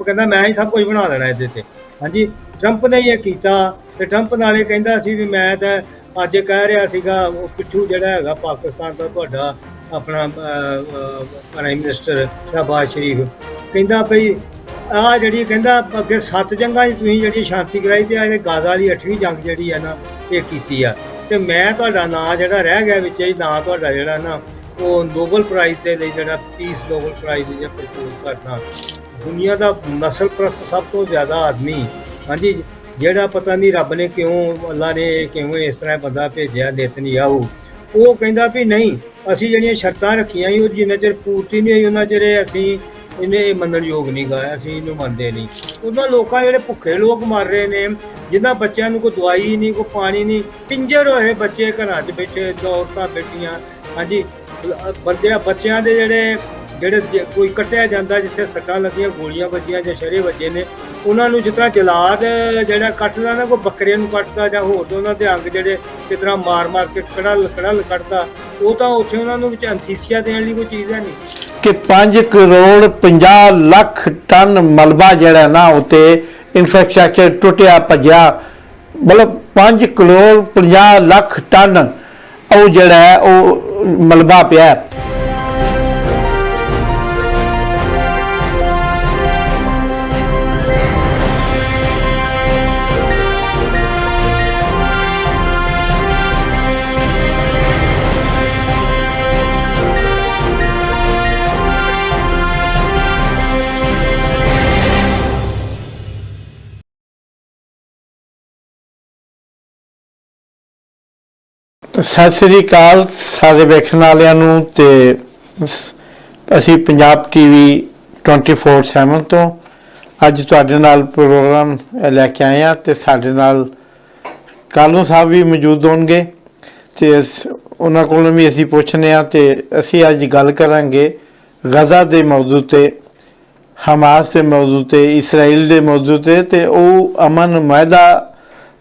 ਉਹ ਕਹਿੰਦਾ, ਮੈਂ ਹੀ ਸਭ ਕੁਝ ਬਣਾ ਲੈਣਾ ਇਹਦੇ ਤੇ। ਹਾਂਜੀ ਟਰੰਪ ਨੇ ਇਹ ਕੀਤਾ ਤੇ ਟਰੰਪ ਨਾਲੇ ਕਹਿੰਦਾ ਸੀ ਵੀ ਮੈਂ ਤਾਂ ਅੱਜ ਕਹਿ ਰਿਹਾ ਸੀਗਾ, ਉਹ ਪਿੱਛੂ ਜਿਹੜਾ ਹੈਗਾ ਪਾਕਿਸਤਾਨ ਦਾ ਤੁਹਾਡਾ ਆਪਣਾ ਪ੍ਰਾਈਮ ਮਿਨਿਸਟਰ ਸ਼ਹਬਾਜ਼ ਸ਼ਰੀਫ ਕਹਿੰਦਾ ਭਈ ਆ ਜਿਹੜੀ ਕਹਿੰਦਾ ਅੱਗੇ ਸੱਤ ਜੰਗਾਂ 'ਚ ਤੁਸੀਂ ਜਿਹੜੀ ਸ਼ਾਂਤੀ ਕਰਾਈ ਤੇ ਆ ਇਹ ਗਾਜ਼ਾ ਵਾਲੀ 8ਵੀਂ ਜੰਗ ਜਿਹੜੀ ਹੈ ਨਾ, ਇਹ ਕੀਤੀ ਆ। ਤੇ ਮੈਂ ਤੁਹਾਡਾ ਨਾਂ ਜਿਹੜਾ ਰਹਿ ਗਿਆ ਵਿੱਚ ਹੀ ਨਾਂ ਤੁਹਾਡਾ ਜਿਹੜਾ ਨਾ, ਉਹ ਨੋਬਲ ਪ੍ਰਾਈਜ਼ ਦੇ ਲਈ ਜਿਹੜਾ ਪੀਸ ਨੋਬਲ ਪ੍ਰਾਈਜ਼ ਜਿਹੜਾ ਪ੍ਰਪੋਜ਼ ਕਰਦਾ ਦੁਨੀਆ ਦਾ ਨਸਲ ਪ੍ਰਸਤ ਸਭ ਤੋਂ ਜ਼ਿਆਦਾ ਆਦਮੀ। ਹਾਂਜੀ, ਜਿਹੜਾ ਪਤਾ ਨਹੀਂ ਰੱਬ ਨੇ ਕਿਉਂ ਅੱਲਾ ਨੇ ਕਿਉਂ ਇਸ ਤਰ੍ਹਾਂ ਬੰਦਾ ਭੇਜਿਆ ਨੇਤਨਯਾਹੂ ਉਹ। ਕਹਿੰਦਾ ਵੀ ਨਹੀਂ, ਅਸੀਂ ਜਿਹੜੀਆਂ ਸ਼ਰਤਾਂ ਰੱਖੀਆਂ ਸੀ, ਉਹ ਜਿੰਨਾ ਚਿਰ ਪੂਰਤੀ ਨਹੀਂ ਹੋਈ, ਉਹਨਾਂ ਚਿਰ ਅਸੀਂ ਇਹਨੇ ਇਹ ਮੰਨਣ ਯੋਗ ਨਹੀਂ ਗਾ, ਅਸੀਂ ਇਹਨੂੰ ਮੰਨਦੇ ਨਹੀਂ। ਉਹਨਾਂ ਲੋਕਾਂ ਜਿਹੜੇ ਭੁੱਖੇ ਲੋਕ ਮਰ ਰਹੇ ਨੇ, ਜਿਨ੍ਹਾਂ ਬੱਚਿਆਂ ਨੂੰ ਕੋਈ ਦਵਾਈ ਨਹੀਂ, ਕੋਈ ਪਾਣੀ ਨਹੀਂ, ਪਿੰਜਰ ਹੋਏ ਬੱਚੇ ਘਰਾਂ 'ਚ ਬੈਠੇ ਔਰਤਾਂ ਬੈਠੀਆਂ। ਹਾਂਜੀ ਬੰਦਿਆਂ, ਬੱਚਿਆਂ ਦੇ ਜਿਹੜੇ ਜਿਹੜੇ ਜੇ ਕੋਈ ਕੱਟਿਆ ਜਾਂਦਾ ਜਿੱਥੇ ਸੱਟਾਂ ਲੱਗੀਆਂ, ਗੋਲੀਆਂ ਵੱਜੀਆਂ ਜਾਂ ਸ਼ਰੇ ਵੱਜੇ ਨੇ, ਉਹਨਾਂ ਨੂੰ ਜਿਸ ਤਰ੍ਹਾਂ ਜਲਾਦ ਜਿਹੜਾ ਕੱਟਦਾ ਨਾ, ਕੋਈ ਬੱਕਰੇ ਨੂੰ ਕੱਟਦਾ ਜਾਂ ਹੋਰ ਉਹਨਾਂ ਦੇ ਅੰਗ ਜਿਹੜੇ ਜਿਸ ਤਰ੍ਹਾਂ ਮਾਰ ਮਾਰ ਕੇ ਕੜਲ ਕੜਲ ਕੱਟਦਾ, ਉਹ ਤਾਂ ਉੱਥੇ ਉਹਨਾਂ ਨੂੰ ਵਿੱਚ ਅੰਥੀਸੀਆ ਦੇਣ ਲਈ ਕੋਈ ਚੀਜ਼ ਹੈ ਨਹੀਂ। ਕਿ 5 ਕਰੋੜ 50 ਲੱਖ ਟਨ ਮਲਬਾ ਜਿਹੜਾ ਨਾ, ਉਤੇ ਇਨਫਰਾਸਟ੍ਰਕਚਰ ਟੁੱਟਿਆ, ਭੱਜਿਆ, ਮਤਲਬ 5 ਕਰੋੜ 50 ਲੱਖ ਟਨ ਉਹ ਜਿਹੜਾ ਉਹ ਮਲਬਾ ਪਿਆ। ਸਤਿ ਸ੍ਰੀ ਅਕਾਲ ਸਾਰੇ ਵੇਖਣ ਵਾਲਿਆਂ ਨੂੰ ਤੇ ਅਸੀਂ ਪੰਜਾਬ ਟੀਵੀ 24/7 ਤੋਂ ਅੱਜ ਤੁਹਾਡੇ ਨਾਲ ਪ੍ਰੋਗਰਾਮ ਲੈ ਕੇ ਆਏ ਹਾਂ ਤੇ ਸਾਡੇ ਨਾਲ ਕਾਲੂ ਸਾਹਿਬ ਵੀ ਮੌਜੂਦ ਹੋਣਗੇ ਤੇ ਉਹਨਾਂ ਕੋਲੋਂ ਵੀ ਅਸੀਂ ਪੁੱਛਨੇ ਆ ਤੇ ਅਸੀਂ ਅੱਜ ਗੱਲ ਕਰਾਂਗੇ ਗਜ਼ਾ ਦੇ ਮੌਜੂ ਤੇ ਹਮਾਸ ਦੇ ਮੌਜੂ ਤੇ ਇਸਰਾਈਲ ਦੇ ਮੌਜੂ ਤੇ ਤੇ ਉਹ ਅਮਨ ਮਾਇਦਾ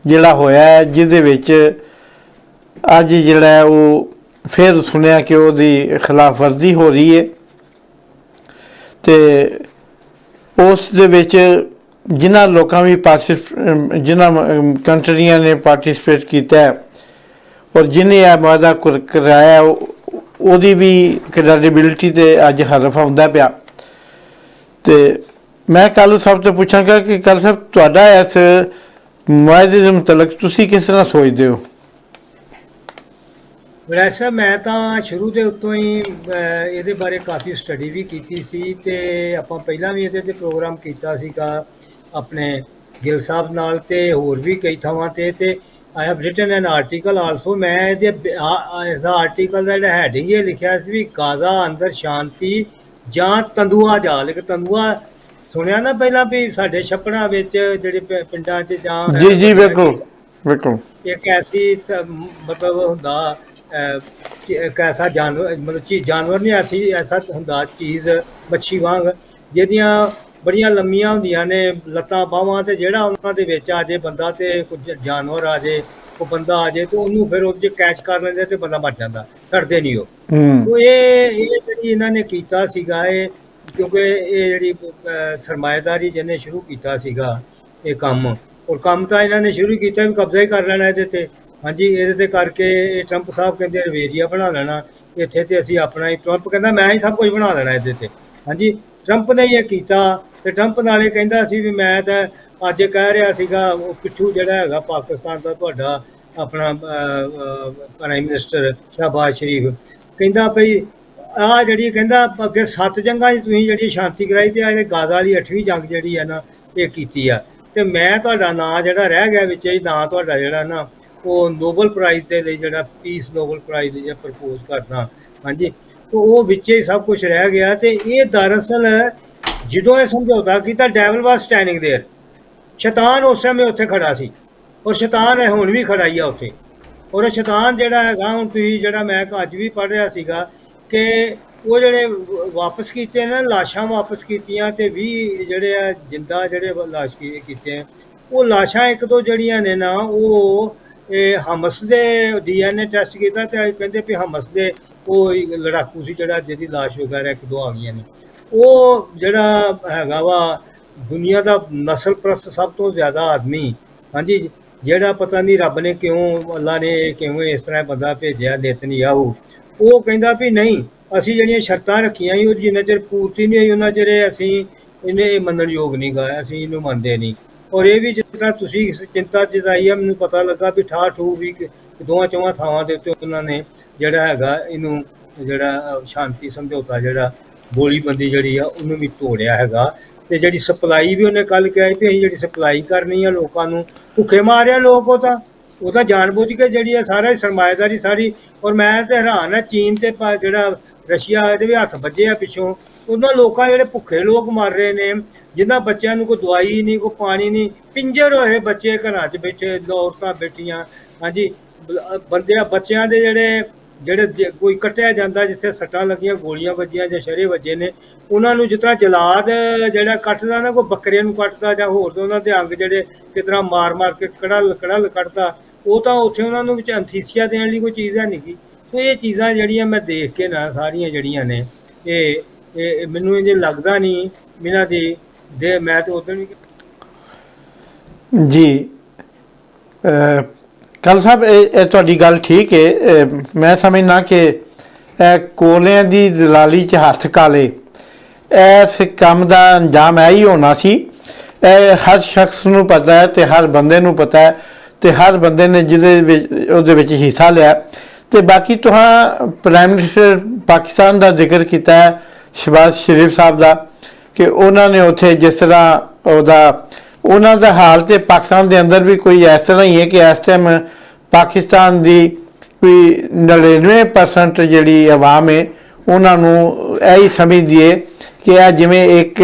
ਜਿਹੜਾ ਹੋਇਆ ਹੈ, ਜਿਹਦੇ ਵਿੱਚ ਅੱਜ ਜਿਹੜਾ ਉਹ ਫਿਰ ਸੁਣਿਆ ਕਿ ਉਹਦੀ ਖਿਲਾਫ ਵਰਦੀ ਹੋ ਰਹੀ ਹੈ ਤੇ ਉਸ ਦੇ ਵਿੱਚ ਜਿਨ੍ਹਾਂ ਲੋਕਾਂ ਵੀ ਪਾਰਟਿਸਪ ਜਿਨ੍ਹਾਂ ਕੰਟਰੀਆਂ ਨੇ ਪਾਰਟਿਸਿਪੇਟ ਕੀਤਾ ਔਰ ਜਿਨੇ ਇਹ ਵਾਅਦਾ ਕਰ- ਕਰਾਇਆ ਉਹ- ਉਹਦੀ ਵੀ ਕ੍ਰੈਡੀਬਿਲਿਟੀ ਤੇ ਅੱਜ ਹਰਫ ਆਉਂਦਾ ਪਿਆ। ਤੇ ਮੈਂ ਕੱਲ ਸਭ ਤੋਂ ਪੁੱਛਾਂਗਾ ਕਿ ਕੱਲ ਸਭ ਤੁਹਾਡਾ ਇਸ ਮੁਆਇਦੇ ਦੇ ਮੁਤਲਕ ਤੁਸੀਂ ਕਿਸ ਤਰ੍ਹਾਂ ਸੋਚਦੇ ਹੋ? ਵੈਸੇ ਮੈਂ ਤਾਂ ਸ਼ੁਰੂ ਦੇ ਉੱਤੋਂ ਹੀ ਅਹ, ਇਹਦੇ ਬਾਰੇ ਕਾਫੀ ਸਟੱਡੀ ਵੀ ਕੀਤੀ ਸੀ ਤੇ ਆਪਾਂ ਪਹਿਲਾਂ ਵੀ ਇਹਦੇ ਤੇ ਪ੍ਰੋਗਰਾਮ ਕੀਤਾ ਸੀਗਾ ਆਪਣੇ ਗਿਲ ਸਾਹਿਬ ਨਾਲ ਤੇ ਹੋਰ ਵੀ ਕਈ ਥਾਵਾਂ ਤੇ ਤੇ I have written an article also ਮੈਂ ਇਹਦੇ ਐਸ ਆਰਟੀਕਲ ਦਾ ਜਿਹੜਾ ਹੈਡਿੰਗ ਇਹ ਲਿਖਿਆ ਸੀ ਵੀ ਗਾਜ਼ਾ ਅੰਦਰ ਸ਼ਾਂਤੀ ਜਾਂ ਤੰਦੂਆ ਜਾਲ। ਇੱਕ ਤੰਦੂਆ ਸੁਣਿਆ ਨਾ ਪਹਿਲਾਂ ਵੀ ਸਾਡੇ ਛੱਪੜਾਂ ਵਿੱਚ ਜਿਹੜੇ ਪਿ- ਪਿੰਡਾਂ 'ਚ ਜਾਂ ਜੀ ਜੀ ਬਿਲਕੁਲ ਬਿਲਕੁਲ। ਇੱਕ ਐਸੀ ਤ- ਮਤਲਬ ਹੁੰਦਾ ਇੱਕ ਐਸਾ ਜਾਨਵਰ ਮਤਲਬ ਚੀਜ਼ ਜਾਨਵਰ ਨਹੀਂ ਐਸੀ ਐਸਾ ਹੁੰਦਾ ਚੀਜ਼ ਮੱਛੀ ਵਾਂਗ ਜਿਹਦੀਆਂ ਬੜੀਆਂ ਲੰਮੀਆਂ ਹੁੰਦੀਆਂ ਨੇ ਲੱਤਾਂ ਬਾਹਾਂ ਤੇ ਜਿਹੜਾ ਉਹਨਾਂ ਦੇ ਵਿੱਚ ਆ ਜੇ ਬੰਦਾ ਤੇ ਕੁਝ ਜਾਨਵਰ ਆ ਜੇ ਉਹ ਬੰਦਾ ਆ ਜੇ ਤੇ ਉਹਨੂੰ ਫਿਰ ਉਹਦੇ 'ਚ ਕੈਚ ਕਰ ਲੈਂਦੇ ਤੇ ਬੰਦਾ ਮਰ ਜਾਂਦਾ ਛੱਡਦੇ ਨਹੀਂ ਉਹ। ਉਹ ਇਹ ਇਹ ਜਿਹੜੀ ਇਹਨਾਂ ਨੇ ਕੀਤਾ ਸੀਗਾ ਇਹ ਕਿਉਂਕਿ ਇਹ ਜਿਹੜੀ ਅਹ, ਸਰਮਾਏਦਾਰੀ ਜਿਹਨੇ ਸ਼ੁਰੂ ਕੀਤਾ ਸੀਗਾ ਇਹ ਕੰਮ ਔਰ ਕੰਮ ਤਾਂ ਇਹਨਾਂ ਨੇ ਸ਼ੁਰੂ ਕੀਤਾ ਵੀ ਕਬਜ਼ਾ ਹੀ ਕਰ ਲੈਣਾ ਇਹਦੇ ਤੇ। ਹਾਂਜੀ, ਇਹਦੇ ਤੇ ਕਰਕੇ ਇਹ ਟਰੰਪ ਸਾਹਿਬ ਕਹਿੰਦੇ ਰਵੇਰੀਆ ਬਣਾ ਲੈਣਾ, ਇੱਥੇ ਤੇ ਅਸੀਂ ਆਪਣਾ ਹੀ ਟਰੰਪ ਕਹਿੰਦਾ ਮੈਂ ਹੀ ਸਭ ਕੁਝ ਬਣਾ ਲੈਣਾ ਇਹਦੇ ਤੇ। ਹਾਂਜੀ ਟਰੰਪ ਨੇ ਇਹ ਕੀਤਾ ਤੇ ਟਰੰਪ ਨਾਲੇ ਕਹਿੰਦਾ ਸੀ ਵੀ ਮੈਂ ਤਾਂ ਅੱਜ ਕਹਿ ਰਿਹਾ ਸੀਗਾ, ਉਹ ਪਿੱਛੂ ਜਿਹੜਾ ਹੈਗਾ ਪਾਕਿਸਤਾਨ ਦਾ ਤੁਹਾਡਾ ਆਪਣਾ ਪ੍ਰਾਈਮ ਮਿਨਿਸਟਰ ਸ਼ਹਬਾਜ਼ ਸ਼ਰੀਫ, ਕਹਿੰਦਾ ਭਈ ਆ ਜਿਹੜੀ ਕਹਿੰਦਾ ਅੱਗੇ ਸੱਤ ਜੰਗਾਂ 'ਚ ਤੁਸੀਂ ਜਿਹੜੀ ਸ਼ਾਂਤੀ ਕਰਾਈ ਤੇ ਆ ਇਹ ਗਾਜ਼ਾ ਵਾਲੀ 8ਵੀਂ ਜੰਗ ਜਿਹੜੀ ਆ ਨਾ, ਇਹ ਕੀਤੀ ਆ। ਤੇ ਮੈਂ ਤੁਹਾਡਾ ਨਾਂ ਜਿਹੜਾ ਰਹਿ ਗਿਆ ਵਿੱਚ ਹੀ ਨਾਂ ਤੁਹਾਡਾ ਜਿਹੜਾ ਨਾ ਉਹ ਨੋਬਲ ਪ੍ਰਾਈਜ਼ ਦੇ ਲਈ ਜਿਹੜਾ ਪੀਸ ਨੋਬਲ ਪ੍ਰਾਈਜ਼ ਜਿਹੜਾ ਪ੍ਰਪੋਜ਼ ਕਰਦਾ ਹਾਂਜੀ? ਤੇ ਉਹ ਵਿੱਚ ਹੀ ਸਭ ਕੁਝ ਰਹਿ ਗਿਆ ਤੇ ਇਹ ਦਰਅਸਲ ਜਦੋਂ ਇਹ ਸਮਝੌਤਾ ਕੀਤਾ ਡੈਵਲ ਵਾਸ ਸਟੈਂਡਿੰਗ ਦੇਅਰ ਸ਼ੈਤਾਨ ਉਸ ਸਮੇਂ ਉੱਥੇ ਖੜਾ ਸੀ। ਔਰ ਸ਼ੈਤਾਨ ਹੈ ਹੁਣ ਵੀ ਖੜਾ ਹੀ ਆ ਉੱਥੇ। ਔਰ ਉਹ ਸ਼ੈਤਾਨ ਜਿਹੜਾ ਹੈਗਾ, ਹੁਣ ਤੁਸੀਂ ਜਿਹੜਾ ਮੈਂ ਅੱਜ ਵੀ ਪੜ੍ਹ ਰਿਹਾ ਸੀਗਾ ਕਿ ਉਹ ਜਿਹੜੇ ਵਾਪਸ ਕੀਤੇ ਨਾ, ਲਾਸ਼ਾਂ ਵਾਪਸ ਕੀਤੀਆਂ ਤੇ 20 ਜਿਹੜੇ ਆ ਜਿੰਦਾ ਜਿਹੜੇ ਲਾਸ਼ ਕੀਤੇ ਉਹ ਲਾਸ਼ਾਂ ਇੱਕ ਦੋ ਜਿਹੜੀਆਂ ਨੇ ਨਾ, ਉਹ ਇਹ ਹਮਸ ਦੇ ਡੀਐਨਏ ਟੈਸਟ ਕੀਤਾ ਤੇ ਕਹਿੰਦੇ ਵੀ ਹਮਸ ਦੇ ਉਹ ਲੜਾਕੂ ਸੀ ਜਿਹੜਾ ਜਿਹਦੀ ਲਾਸ਼ ਵਗੈਰਾ ਇੱਕ ਦੋ ਆ ਗਈਆਂ ਨੇ। ਉਹ ਜਿਹੜਾ ਹੈਗਾ ਵਾ, ਦੁਨੀਆ ਦਾ ਨਸਲ ਪ੍ਰਸਤ ਸਭ ਤੋਂ ਜ਼ਿਆਦਾ ਆਦਮੀ, ਹਾਂਜੀ, ਜਿਹੜਾ ਪਤਾ ਨਹੀਂ ਰੱਬ ਨੇ ਕਿਉਂ, ਅੱਲਾ ਨੇ ਕਿਉਂ ਇਸ ਤਰ੍ਹਾਂ ਬੰਦਾ ਭੇਜਿਆ ਨੇਤਨੀਆਹੂ ਉਹ ਕਹਿੰਦਾ ਵੀ ਨਹੀਂ, ਅਸੀਂ ਜਿਹੜੀਆਂ ਸ਼ਰਤਾਂ ਰੱਖੀਆਂ ਸੀ, ਉਹ ਜਿੰਨਾ ਚਿਰ ਪੂਰਤੀ ਨਹੀਂ ਹੋਈ, ਉਹਨਾਂ ਚਿਰ ਅਸੀਂ ਇਹਨੇ ਮੰਨਣ ਯੋਗ ਨਹੀਂ ਗਾ, ਅਸੀਂ ਇਹਨੂੰ ਮੰਨਦੇ ਨਹੀਂ। ਔਰ ਇਹ ਵੀ ਜਿਸ ਤਰ੍ਹਾਂ ਤੁਸੀਂ ਇਸ ਚਿੰਤਾ ਜਤਾਈ ਆ, ਮੈਨੂੰ ਪਤਾ ਲੱਗਾ ਵੀ ਠਾ ਠੂ ਵੀ ਦੋਵਾਂ ਚੌਵਾਂ ਥਾਵਾਂ ਦੇ ਉੱਤੇ ਉਹਨਾਂ ਨੇ ਜਿਹੜਾ ਹੈਗਾ ਇਹਨੂੰ ਜਿਹੜਾ ਸ਼ਾਂਤੀ, ਸਮਝੌਤਾ ਜਿਹੜਾ ਗੋਲੀਬੰਦੀ ਜਿਹੜੀ ਆ, ਉਹਨੂੰ ਵੀ ਤੋੜਿਆ ਹੈਗਾ। ਤੇ ਜਿਹੜੀ ਸਪਲਾਈ ਵੀ ਉਹਨੇ ਕੱਲ ਕਿਹਾ ਵੀ ਅਸੀਂ ਜਿਹੜੀ ਸਪਲਾਈ ਕਰਨੀ ਆ ਲੋਕਾਂ ਨੂੰ, ਭੁੱਖੇ ਮਾਰਿਆ ਲੋਕ ਉਹ ਤਾਂ। ਉਹ ਤਾਂ ਜਾਣਬੁੱਝ ਕੇ ਜਿਹੜੀ ਆ, ਸਾਰਾ ਹੀ ਸਰਮਾਏਦਾਰੀ ਸਾਰੀ। ਔਰ ਮੈਂ ਤੇ ਹੈਰਾਨ ਆ, ਚੀਨ ਤੇ ਜਿਹੜਾ ਰਸ਼ੀਆ ਇਹਦੇ ਵੀ ਹੱਥ ਵੱਜੇ ਆ ਪਿੱਛੋਂ। ਉਹਨਾਂ ਲੋਕਾਂ ਜਿਹੜੇ ਭੁੱਖੇ ਲੋਕ ਮਰ ਰਹੇ ਨੇ ਜਿਨ੍ਹਾਂ ਬੱਚਿਆਂ ਨੂੰ ਕੋਈ ਦਵਾਈ ਨਹੀਂ, ਕੋਈ ਪਾਣੀ ਨਹੀਂ, ਪਿੰਜਰ ਹੋਏ ਬੱਚੇ ਘਰਾਂ 'ਚ ਬੈਠੇ ਔਰਤਾਂ ਬੈਠੀਆਂ, ਹਾਂਜੀ ਬੰਦਿਆਂ ਬੱਚਿਆਂ ਦੇ ਜਿਹੜੇ ਜਿਹੜੇ ਜੇ ਕੋਈ ਕੱਟਿਆ ਜਾਂਦਾ ਜਿੱਥੇ ਸੱਟਾਂ ਲੱਗੀਆਂ, ਗੋਲੀਆਂ ਵੱਜੀਆਂ ਜਾਂ ਸ਼ਰੇ ਵੱਜੇ ਨੇ, ਉਹਨਾਂ ਨੂੰ ਜਿਸ ਤਰ੍ਹਾਂ ਜਲਾਦ ਜਿਹੜਾ ਕੱਟਦਾ ਨਾ, ਕੋਈ ਬੱਕਰੇ ਨੂੰ ਕੱਟਦਾ ਜਾਂ ਹੋਰ ਉਹਨਾਂ ਦੇ ਅੰਗ ਜਿਹੜੇ ਕਿਸ ਤਰ੍ਹਾਂ ਮਾਰ ਮਾਰ ਕੇ ਕੜਲ ਕੜਲ ਕੱਟਦਾ, ਉਹ ਤਾਂ ਉੱਥੇ ਉਹਨਾਂ ਨੂੰ ਵਿੱਚ ਅੰਥੀਸੀਆ ਦੇਣ ਲਈ ਕੋਈ ਚੀਜ਼ ਹੈ ਨਹੀਂ ਗੀ। ਇਹ ਚੀਜ਼ਾਂ ਜਿਹੜੀਆਂ ਮੈਂ ਦੇਖ ਕੇ ਨਾ, ਸਾਰੀਆਂ ਜਿਹੜੀਆਂ ਨੇ, ਇਹ ਇਹ ਮੈਨੂੰ ਇਹ ਲੱਗਦਾ ਨਹੀਂ, ਇਹਨਾਂ ਦੀ ਦੇ ਮੈਂ ਤੇ ਉਦੋਂ ਵੀ ਜੀ ਕੱਲ ਸਾਹਿਬ, ਇਹ ਇਹ ਤੁਹਾਡੀ ਗੱਲ ਠੀਕ ਹੈ ਮੈਂ ਸਮਝਣਾ ਕਿ ਕੋਲਿਆਂ ਦੀ ਦਲਾਲੀ ਚ ਹੱਥ ਕਾਲੇ ਇਸ ਕੰਮ ਦਾ ਅੰਜਾਮ ਇਹ ਹੀ ਹੋਣਾ ਸੀ। ਇਹ ਹਰ ਸ਼ਖਸ ਨੂੰ ਪਤਾ ਹੈ ਤੇ ਹਰ ਬੰਦੇ ਨੂੰ ਪਤਾ ਹੈ ਤੇ ਹਰ ਬੰਦੇ ਨੇ ਜਿਹਦੇ ਵਿੱਚ, ਉਹਦੇ ਵਿੱਚ ਹਿੱਸਾ ਲਿਆ। ਤੇ ਬਾਕੀ ਤੁਹਾਂ ਪ੍ਰਾਈਮ ਮਿਨਿਸਟਰ ਪਾਕਿਸਤਾਨ ਦਾ ਜ਼ਿਕਰ ਕੀਤਾ ਹੈ ਸ਼ਹਿਬਾਜ਼ ਸ਼ਰੀਫ ਸਾਹਿਬ ਦਾ। ਕਿ ਉਹਨਾਂ ਨੇ ਉੱਥੇ ਜਿਸ ਤਰ੍ਹਾਂ ਉਹਦਾ, ਉਹਨਾਂ ਦਾ ਹਾਲ ਤੇ ਪਾਕਿਸਤਾਨ ਦੇ ਅੰਦਰ ਵੀ ਕੋਈ ਇਸ ਤਰ੍ਹਾਂ ਹੀ ਹੈ ਕਿ ਇਸ ਟਾਈਮ ਪਾਕਿਸਤਾਨ ਦੀ ਕੋਈ 99% ਜਿਹੜੀ ਆਵਾਮ ਹੈ, ਉਹਨਾਂ ਨੂੰ ਇਹ ਹੀ ਸਮਝਦੀ ਹੈ ਕਿ ਇਹ ਜਿਵੇਂ ਇੱਕ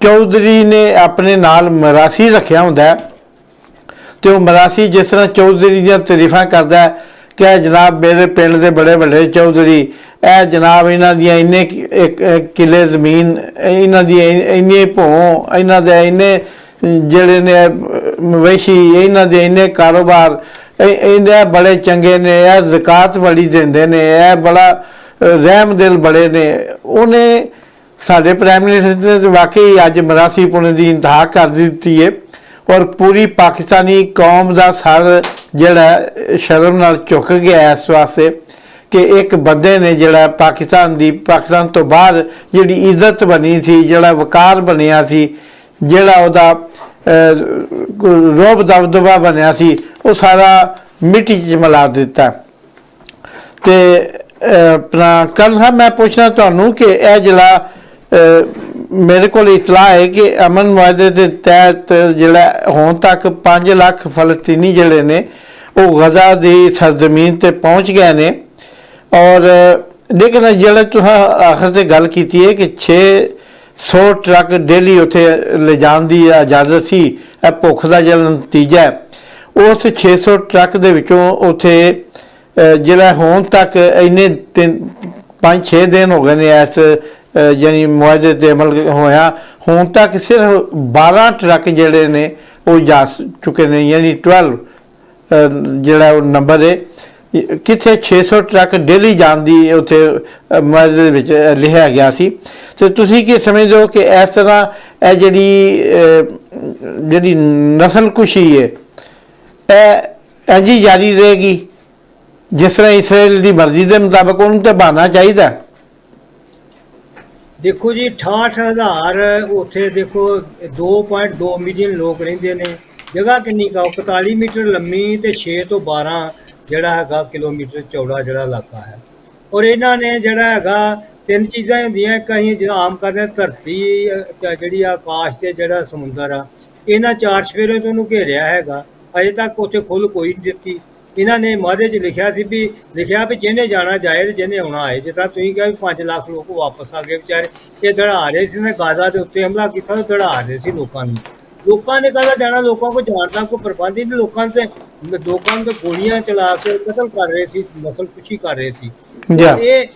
ਚੌਧਰੀ ਨੇ ਆਪਣੇ ਨਾਲ ਮਰਾਸੀ ਰੱਖਿਆ ਹੁੰਦਾ ਹੈ ਤੇ ਉਹ ਮਰਾਸੀ ਜਿਸ ਤਰ੍ਹਾਂ ਚੌਧਰੀ ਦੀਆਂ ਤਾਰੀਫਾਂ ਕਰਦਾ ਹੈ ਕਿ ਜਨਾਬ ਮੇਰੇ ਪਿੰਡ ਦੇ ਬੜੇ ਵੱਡੇ ਚੌਧਰੀ ਇਹ ਜਨਾਬ ਇਹਨਾਂ ਦੀਆਂ ਇੰਨੇ ਕਿ- ਕਿੱਲੇ ਜ਼ਮੀਨ ਇਹਨਾਂ ਦੀ ਇੰਨੇ ਭੋਂ ਇਹਨਾਂ ਦੇ ਇੰਨੇ ਜਿਹੜੇ ਨੇ ਮਵੇਸ਼ੀ ਇਹਨਾਂ ਦੇ ਇੰਨੇ ਕਾਰੋਬਾਰ ਇਹ- ਇਹਦੇ ਬੜੇ ਚੰਗੇ ਨੇ ਇਹ ਜ਼ਕਾਤ ਬੜੀ ਦਿੰਦੇ ਨੇ ਇਹ ਬੜਾ ਅ, ਰਹਿਮ ਦਿਲ ਬੜੇ ਨੇ। ਉਹਨੇ ਸਾਡੇ ਪ੍ਰਾਈਮ ਮਿਨਿਸਟਰ ਨੇ ਵਾਕਈ ਅੱਜ ਮਰਾਸੀ ਪੁਣੇ ਦੀ ਇੰਤਹਾ ਕਰ ਦਿੱਤੀ ਹੈ ਔਰ ਪੂਰੀ ਪਾਕਿਸਤਾਨੀ ਕੌਮ ਦਾ ਸਰ ਜਿਹੜਾ ਸ਼ਰਮ ਨਾਲ ਝੁਕ ਗਿਆ ਇਸ ਵਾਸਤੇ ਕਿ ਇੱਕ ਬੰਦੇ ਨੇ ਜਿਹੜਾ ਪਾਕਿਸਤਾਨ ਦੀ, ਪਾਕਿਸਤਾਨ ਤੋਂ ਬਾਹਰ ਜਿਹੜੀ ਇੱਜ਼ਤ ਬਣੀ ਸੀ, ਜਿਹੜਾ ਵਕਾਰ ਬਣਿਆ ਸੀ, ਜਿਹੜਾ ਉਹਦਾ ਰੋਬ ਦਬਦਬਾ ਬਣਿਆ ਸੀ, ਉਹ ਸਾਰਾ ਮਿੱਟੀ 'ਚ ਮਿਲਾ ਦਿੱਤਾ। ਤੇ ਆਪਣਾ ਕੱਲ ਸਾਹਿਬ ਮੈਂ ਪੁੱਛਣਾ ਤੁਹਾਨੂੰ ਕਿ ਇਹ ਜਿਹੜਾ ਮੇਰੇ ਕੋਲ ਇਤਲਾਹ ਹੈ ਕਿ ਅਮਨ ਵਾਅਦੇ ਦੇ ਤਹਿਤ ਜਿਹੜਾ ਹੁਣ ਤੱਕ 5 ਲੱਖ ਫਲਸਤੀਨੀ ਜਿਹੜੇ ਨੇ, ਉਹ ਗਜ਼ਾ ਦੀ ਸਰਜ਼ਮੀਨ ਤੇ ਪਹੁੰਚ ਗਏ ਨੇ। ਔਰ ਲੇਕਿਨ ਜਿਹੜਾ ਤੁਸੀਂ ਆਖਰ ਤੇ ਗੱਲ ਕੀਤੀ ਹੈ ਕਿ 600 ਟਰੱਕ ਡੇਲੀ ਉੱਥੇ ਲਿਜਾਣ ਦੀ ਇਜਾਜ਼ਤ ਸੀ, ਇਹ ਭੁੱਖ ਦਾ ਜਿਹੜਾ ਨਤੀਜਾ ਹੈ, ਉਸ 600 ਟਰੱਕ ਦੇ ਵਿੱਚੋਂ ਉੱਥੇ ਜਿਹੜਾ ਹੁਣ ਤੱਕ ਇੰਨੇ 5-6 ਦਿਨ ਹੋ ਗਏ ਨੇ ਇਸ ਯਾਨੀ ਮੁਆਵਜ਼ੇ ਤੇ ਅਮਲ ਹੋਇਆ। ਹੁਣ ਤੱਕ ਸਿਰਫ 12 ਟਰੱਕ ਜਿਹੜੇ ਨੇ ਉਹ ਜਾ ਚੁੱਕੇ ਨੇ ਯਾਨੀ 12 ਜਿਹੜਾ ਉਹ ਨੰਬਰ ਹੈ ਇਹ ਕਿੱਥੇ 600 ਟਰੱਕ ਡੇਲੀ ਜਾਂਦੀ ਉੱਥੇ ਮੁਆਵਜ਼ੇ ਦੇ ਵਿੱਚ ਲਿਖਿਆ ਗਿਆ ਸੀ। ਤੇ ਤੁਸੀਂ ਕੀ ਸਮਝਦੇ ਹੋ ਕਿ ਇਸ ਤਰ੍ਹਾਂ ਇਹ ਜਿਹੜੀ ਅਹ, ਜਿਹੜੀ ਨਸਲਕੁਸ਼ੀ ਹੈ ਇਹ ਇੰਝ ਜਾਰੀ ਰਹੇਗੀ? ਜਿਸ ਤਰ੍ਹਾਂ ਇਸਰਾਇਲ ਦੀ ਮਰਜ਼ੀ ਦੇ ਮੁਤਾਬਕ ਉਹਨੂੰ ਤੇ ਬਹਾਨਾ ਚਾਹੀਦਾ। ਦੇਖੋ ਜੀ 68000 ਉੱਥੇ ਦੇਖੋ 2.2 ਮਿਲੀਅਨ ਲੋਕ ਰਹਿੰਦੇ ਨੇ। ਜਗ੍ਹਾ ਕਿੰਨੀ ਕਾ 41 ਮੀਟਰ ਲੰਮੀ ਤੇ 6 ਤੋਂ 12 ਜਿਹੜਾ ਹੈਗਾ ਕਿਲੋਮੀਟਰ ਚੌੜਾ ਜਿਹੜਾ ਇਲਾਕਾ ਹੈ। ਔਰ ਇਹਨਾਂ ਨੇ ਜਿਹੜਾ ਹੈਗਾ ਤਿੰਨ ਚੀਜ਼ਾਂ ਹੁੰਦੀਆਂ ਇੱਕ ਅਸੀਂ ਜਿਹੜਾ ਆਮ ਕਰਦੇ ਹਾਂ, ਧਰਤੀ ਜਿਹੜੀ ਆਕਾਸ਼ ਤੇ ਜਿਹੜਾ ਸਮੁੰਦਰ ਆ ਇਹਨਾਂ ਚਾਰ ਸਵੇਰੇ ਤੋਂ ਉਹਨੂੰ ਘੇਰਿਆ ਹੈਗਾ। ਅਜੇ ਤੱਕ ਉੱਥੇ ਖੁੱਲ ਕੋਈ ਨਹੀਂ ਦਿੱਤੀ। ਇਹਨਾਂ ਨੇ ਮਾਦੇ 'ਚ ਲਿਖਿਆ ਸੀ ਵੀ ਲਿਖਿਆ ਵੀ ਜਿਹਨੇ ਜਾਣਾ ਜਾਏ ਤੇ ਜਿਹਨੇ ਆਉਣਾ ਆਏ। ਜਿਸ ਤਰ੍ਹਾਂ ਤੁਸੀਂ ਕਿਹਾ ਵੀ 5 ਲੱਖ ਲੋਕ ਵਾਪਸ ਆ ਗਏ ਵਿਚਾਰੇ ਇਹ ਦੜਾ ਰਹੇ ਸੀ ਨੇ ਗਾਜ਼ਾ ਦੇ ਉੱਤੇ ਹਮਲਾ ਕੀਤਾ ਤੇ ਦੜਾ ਰਹੇ ਸੀ ਲੋਕਾਂ ਨੂੰ। ਲੋਕਾਂ ਨੇ ਕਹਦਾ ਜਾਣਾ ਲੋਕਾਂ ਕੋ ਜਾਣ ਦਾ ਕੋਈ ਪ੍ਰਬੰਧ ਹੀ ਨਹੀਂ। ਲੋਕਾਂ ਤੇ ਲੋਕਾਂ ਨੂੰ ਗੋਲੀਆਂ ਚਲਾ ਕੇ ਕਤਲ ਕਰ ਰਹੇ ਸੀ ਨਸਲ ਕੁਸ਼ੀ ਕਰ ਰਹੇ ਸੀ। ਇਹ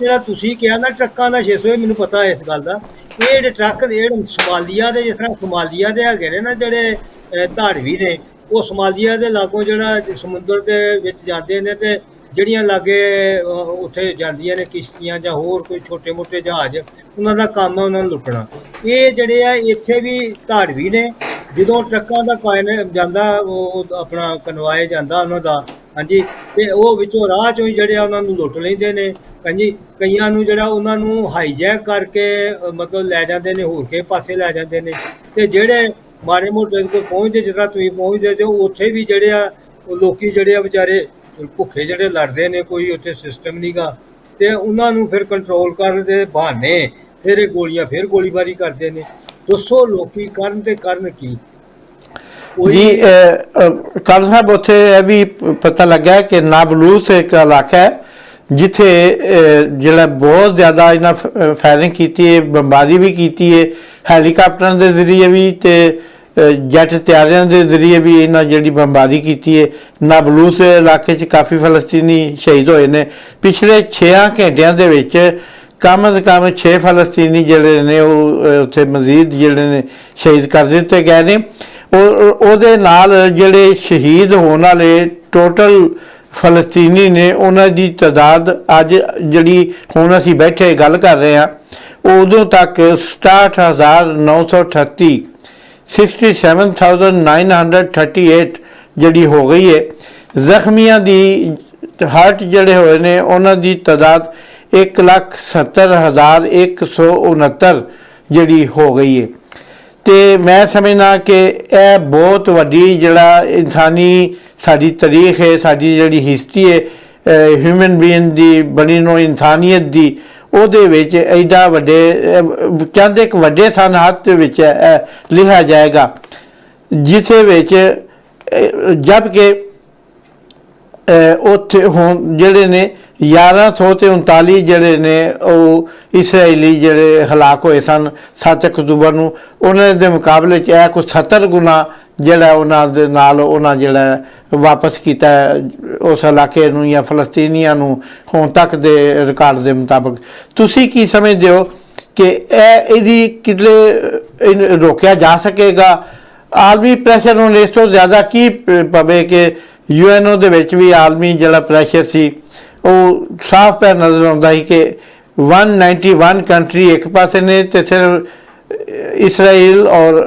ਜਿਹੜਾ ਤੁਸੀਂ ਕਿਹਾ ਨਾ ਟਰੱਕਾਂ ਦਾ 600 ਇਹ ਮੈਨੂੰ ਪਤਾ ਇਸ ਗੱਲ ਦਾ। ਇਹ ਜਿਹੜੇ ਟਰੱਕ ਨੇ ਜਿਹੜੇ ਸੋਮਾਲੀਆ ਦੇ ਜਿਸ ਤਰ੍ਹਾਂ ਸੋਮਾਲੀਆ ਦੇ ਹੈਗੇ ਨੇ ਨਾ ਜਿਹੜੇ ਧਾੜਵੀ ਨੇ ਉਹ ਸੋਮਾਲੀਆ ਦੇ ਲਾਗੋਂ ਜਿਹੜਾ ਸਮੁੰਦਰ ਦੇ ਵਿੱਚ ਜਾਂਦੇ ਨੇ ਤੇ ਜਿਹੜੀਆਂ ਲਾਗੇ ਉੱਥੇ ਜਾਂਦੀਆਂ ਨੇ ਕਿਸ਼ਤੀਆਂ ਜਾਂ ਹੋਰ ਕੋਈ ਛੋਟੇ-ਮੋਟੇ ਜਹਾਜ਼, ਉਹਨਾਂ ਦਾ ਕੰਮ ਹੈ ਉਹਨਾਂ ਨੂੰ ਲੁੱਟਣਾ। ਇਹ ਜਿਹੜੇ ਆ, ਇੱਥੇ ਵੀ ਧਾੜਵੀ ਨੇ। ਜਦੋਂ ਟਰੱਕਾਂ ਦਾ ਕਾਇਨ ਜਾਂਦਾ, ਉਹ ਆਪਣਾ ਕਨਵਾਏ ਜਾਂਦਾ ਉਹਨਾਂ ਦਾ, ਹਾਂਜੀ, ਤੇ ਉਹ ਵਿੱਚੋਂ ਰਾਹ ਚੋਂ ਹੀ ਜਿਹੜੇ ਆ ਉਹਨਾਂ ਨੂੰ ਲੁੱਟ ਲੈਂਦੇ ਨੇ। ਹਾਂਜੀ, ਕਈਆਂ ਨੂੰ ਜਿਹੜਾ ਉਹਨਾਂ ਨੂੰ ਹਾਈਜੈਕ ਕਰਕੇ ਮਤਲਬ ਲੈ ਜਾਂਦੇ ਨੇ, ਹੋਰ ਕੇ ਪਾਸੇ ਲੈ ਜਾਂਦੇ ਨੇ। ਤੇ ਜਿਹੜੇ ਮਾੜੇ ਮੋਟੇ ਕੋਈ ਪਹੁੰਚਦੇ, ਜਿਸ ਤਰ੍ਹਾਂ ਤੁਸੀਂ ਪਹੁੰਚਦੇ ਤੇ ਉੱਥੇ ਵੀ ਜਿਹੜੇ ਆ, ਉਹ ਲੋਕੀ ਜਿਹੜੇ ਆ ਵਿਚਾਰੇ ਭੁੱਖੇ ਜਿਹੜੇ ਲੜਦੇ ਨੇ, ਕੋਈ ਉੱਥੇ ਸਿਸਟਮ ਨਹੀਂਗਾ ਤੇ ਉਹਨਾਂ ਨੂੰ ਫਿਰ ਕੰਟਰੋਲ ਕਰਨ ਦੇ ਬਹਾਨੇ ਫਿਰ ਇਹ ਗੋਲੀਆਂ ਫਿਰ ਗੋਲੀਬਾਰੀ ਕਰਦੇ ਨੇ। ਦੱਸੋ ਲੋਕੀ ਕਰਨ ਤੇ ਕਰਨ ਕੀ? ਉਹੀ- ਜੀ ਕਾਲ ਸਾਹਿਬ, ਉੱਥੇ ਇਹ ਵੀ ਪਤਾ ਲੱਗਾ ਕਿ ਨਾਬਲੂਸ ਇੱਕ ਇਲਾਕਾ ਹੈ, ਜਿੱਥੇ ਜਿਹੜਾ ਬਹੁਤ ਜ਼ਿਆਦਾ ਇਹਨਾਂ ਫਾਇਰਿੰਗ ਕੀਤੀ ਹੈ, ਬੰਬਾਰੀ ਵੀ ਕੀਤੀ ਹੈ ਹੈਲੀਕਾਪਟਰਾਂ ਦੇ ਜ਼ਰੀਏ ਵੀ ਤੇ ਅਹ, ਤਿਆਰਿਆਂ ਦੇ ਜ਼ਰੀਏ ਵੀ ਇਹਨਾਂ ਜਿਹੜੀ ਬੰਬਾਰੀ ਕੀਤੀ ਹੈ ਨਾਬਲੂਸ ਇਲਾਕੇ 'ਚ ਕਾਫੀ ਫਲਸਤੀਨੀ ਸ਼ਹੀਦ ਹੋਏ ਨੇ। ਪਿਛਲੇ 6 ਘੰਟਿਆਂ ਦੇ ਵਿੱਚ ਕਮ ਅਦ ਕਮ 6 ਫਲਸਤੀਨੀ ਜਿਹੜੇ ਨੇ ਉਹ ਉੱਥੇ ਮਜ਼ੀਦ ਜਿਹੜੇ ਨੇ ਸ਼ਹੀਦ ਕਰ ਦਿੱਤੇ ਗਏ ਨੇ। ਉਹ ਉਹਦੇ ਨਾਲ ਜਿਹੜੇ ਸ਼ਹੀਦ ਹੋਣ ਵਾਲੇ ਟੋਟਲ ਫਲਸਤੀਨੀ ਨੇ ਉਹਨਾਂ ਦੀ ਤਾਦਾਦ ਅੱਜ ਜਿਹੜੀ ਹੁਣ ਅਸੀਂ ਬੈਠੇ ਗੱਲ ਕਰ ਰਹੇ ਹਾਂ ਉਦੋਂ ਤੱਕ 67938 67938 ਜਿਹੜੀ ਹੋ ਗਈ ਹੈ ਜ਼ਖਮੀਆਂ ਦੀ ਹਰਟ ਜਿਹੜੇ ਹੋਏ ਨੇ, ਉਹਨਾਂ ਦੀ ਤਾਦਾਦ 170169 ਜਿਹੜੀ ਹੋ ਗਈ ਹੈ ਤੇ ਮੈਂ ਸਮਝਦਾ ਕਿ ਇਹ ਬਹੁਤ ਵੱਡੀ ਜਿਹੜਾ ਇਨਸਾਨੀ ਸਾਡੀ ਤਾਰੀਖ ਹੈ ਸਾਡੀ ਜਿਹੜੀ ਹਿਸਟਰੀ ਹੈ ਹਿਊਮਨ ਬੀਇੰਗ ਦੀ ਬਣੀ ਨੋ ਇਨਸਾਨੀਅਤ ਦੀ ਉਹਦੇ ਵਿੱਚ ਐਡਾ ਵੱਡੇ ਚੰਦ ਇੱਕ ਵੱਡੇ ਸਨ, ਹੱਥ ਦੇ ਵਿੱਚ ਲਿਖਿਆ ਜਾਏਗਾ, ਜਿਸੇ ਵਿੱਚ ਜਦ ਕਿ ਉੱਥੇ ਹੋਣ ਜਿਹੜੇ ਨੇ 1139 ਜਿਹੜੇ ਨੇ ਉਹ ਇਸرائیਲੀ ਜਿਹੜੇ ਹਲਾਕ ਹੋਏ ਸਨ 7 ਅਕਤੂਬਰ ਨੂੰ, ਉਹਨਾਂ ਦੇ ਮੁਕਾਬਲੇ 'ਚ ਇਹ ਕੁਝ 70 ਗੁਣਾ ਜਿਹੜਾ ਉਹਨਾਂ ਦੇ ਨਾਲ ਉਹਨਾਂ ਜਿਹੜਾ ਵਾਪਸ ਕੀਤਾ ਉਸ ਇਲਾਕੇ ਨੂੰ ਜਾਂ ਫਲਸਤੀਨੀਆਂ ਨੂੰ ਹੁਣ ਤੱਕ ਦੇ ਰਿਕਾਰਡ ਦੇ ਮੁਤਾਬਕ। ਤੁਸੀਂ ਕੀ ਸਮਝਦੇ ਹੋ ਕਿ ਇਹ ਇਹਦੀ ਕਿਲੇ ਇਹਨੂੰ ਰੋਕਿਆ ਜਾ ਸਕੇਗਾ? ਆਲਮੀ ਪ੍ਰੈਸ਼ਰ ਨੂੰ ਇਸ ਤੋਂ ਜ਼ਿਆਦਾ ਕੀ ਪਵੇ ਕਿ ਯੂਐਨਓ ਦੇ ਵਿੱਚ ਵੀ ਆਲਮੀ ਜਿਹੜਾ ਪ੍ਰੈਸ਼ਰ ਸੀ, ਉਹ ਸਾਫ਼ ਪੈ ਨਜ਼ਰ ਆਉਂਦਾ ਸੀ ਕਿ 191 ਕੰਟਰੀ ਇੱਕ ਪਾਸੇ ਨੇ ਤੇ ਸਿਰਫ ਇਸਰਾਈਲ ਔਰ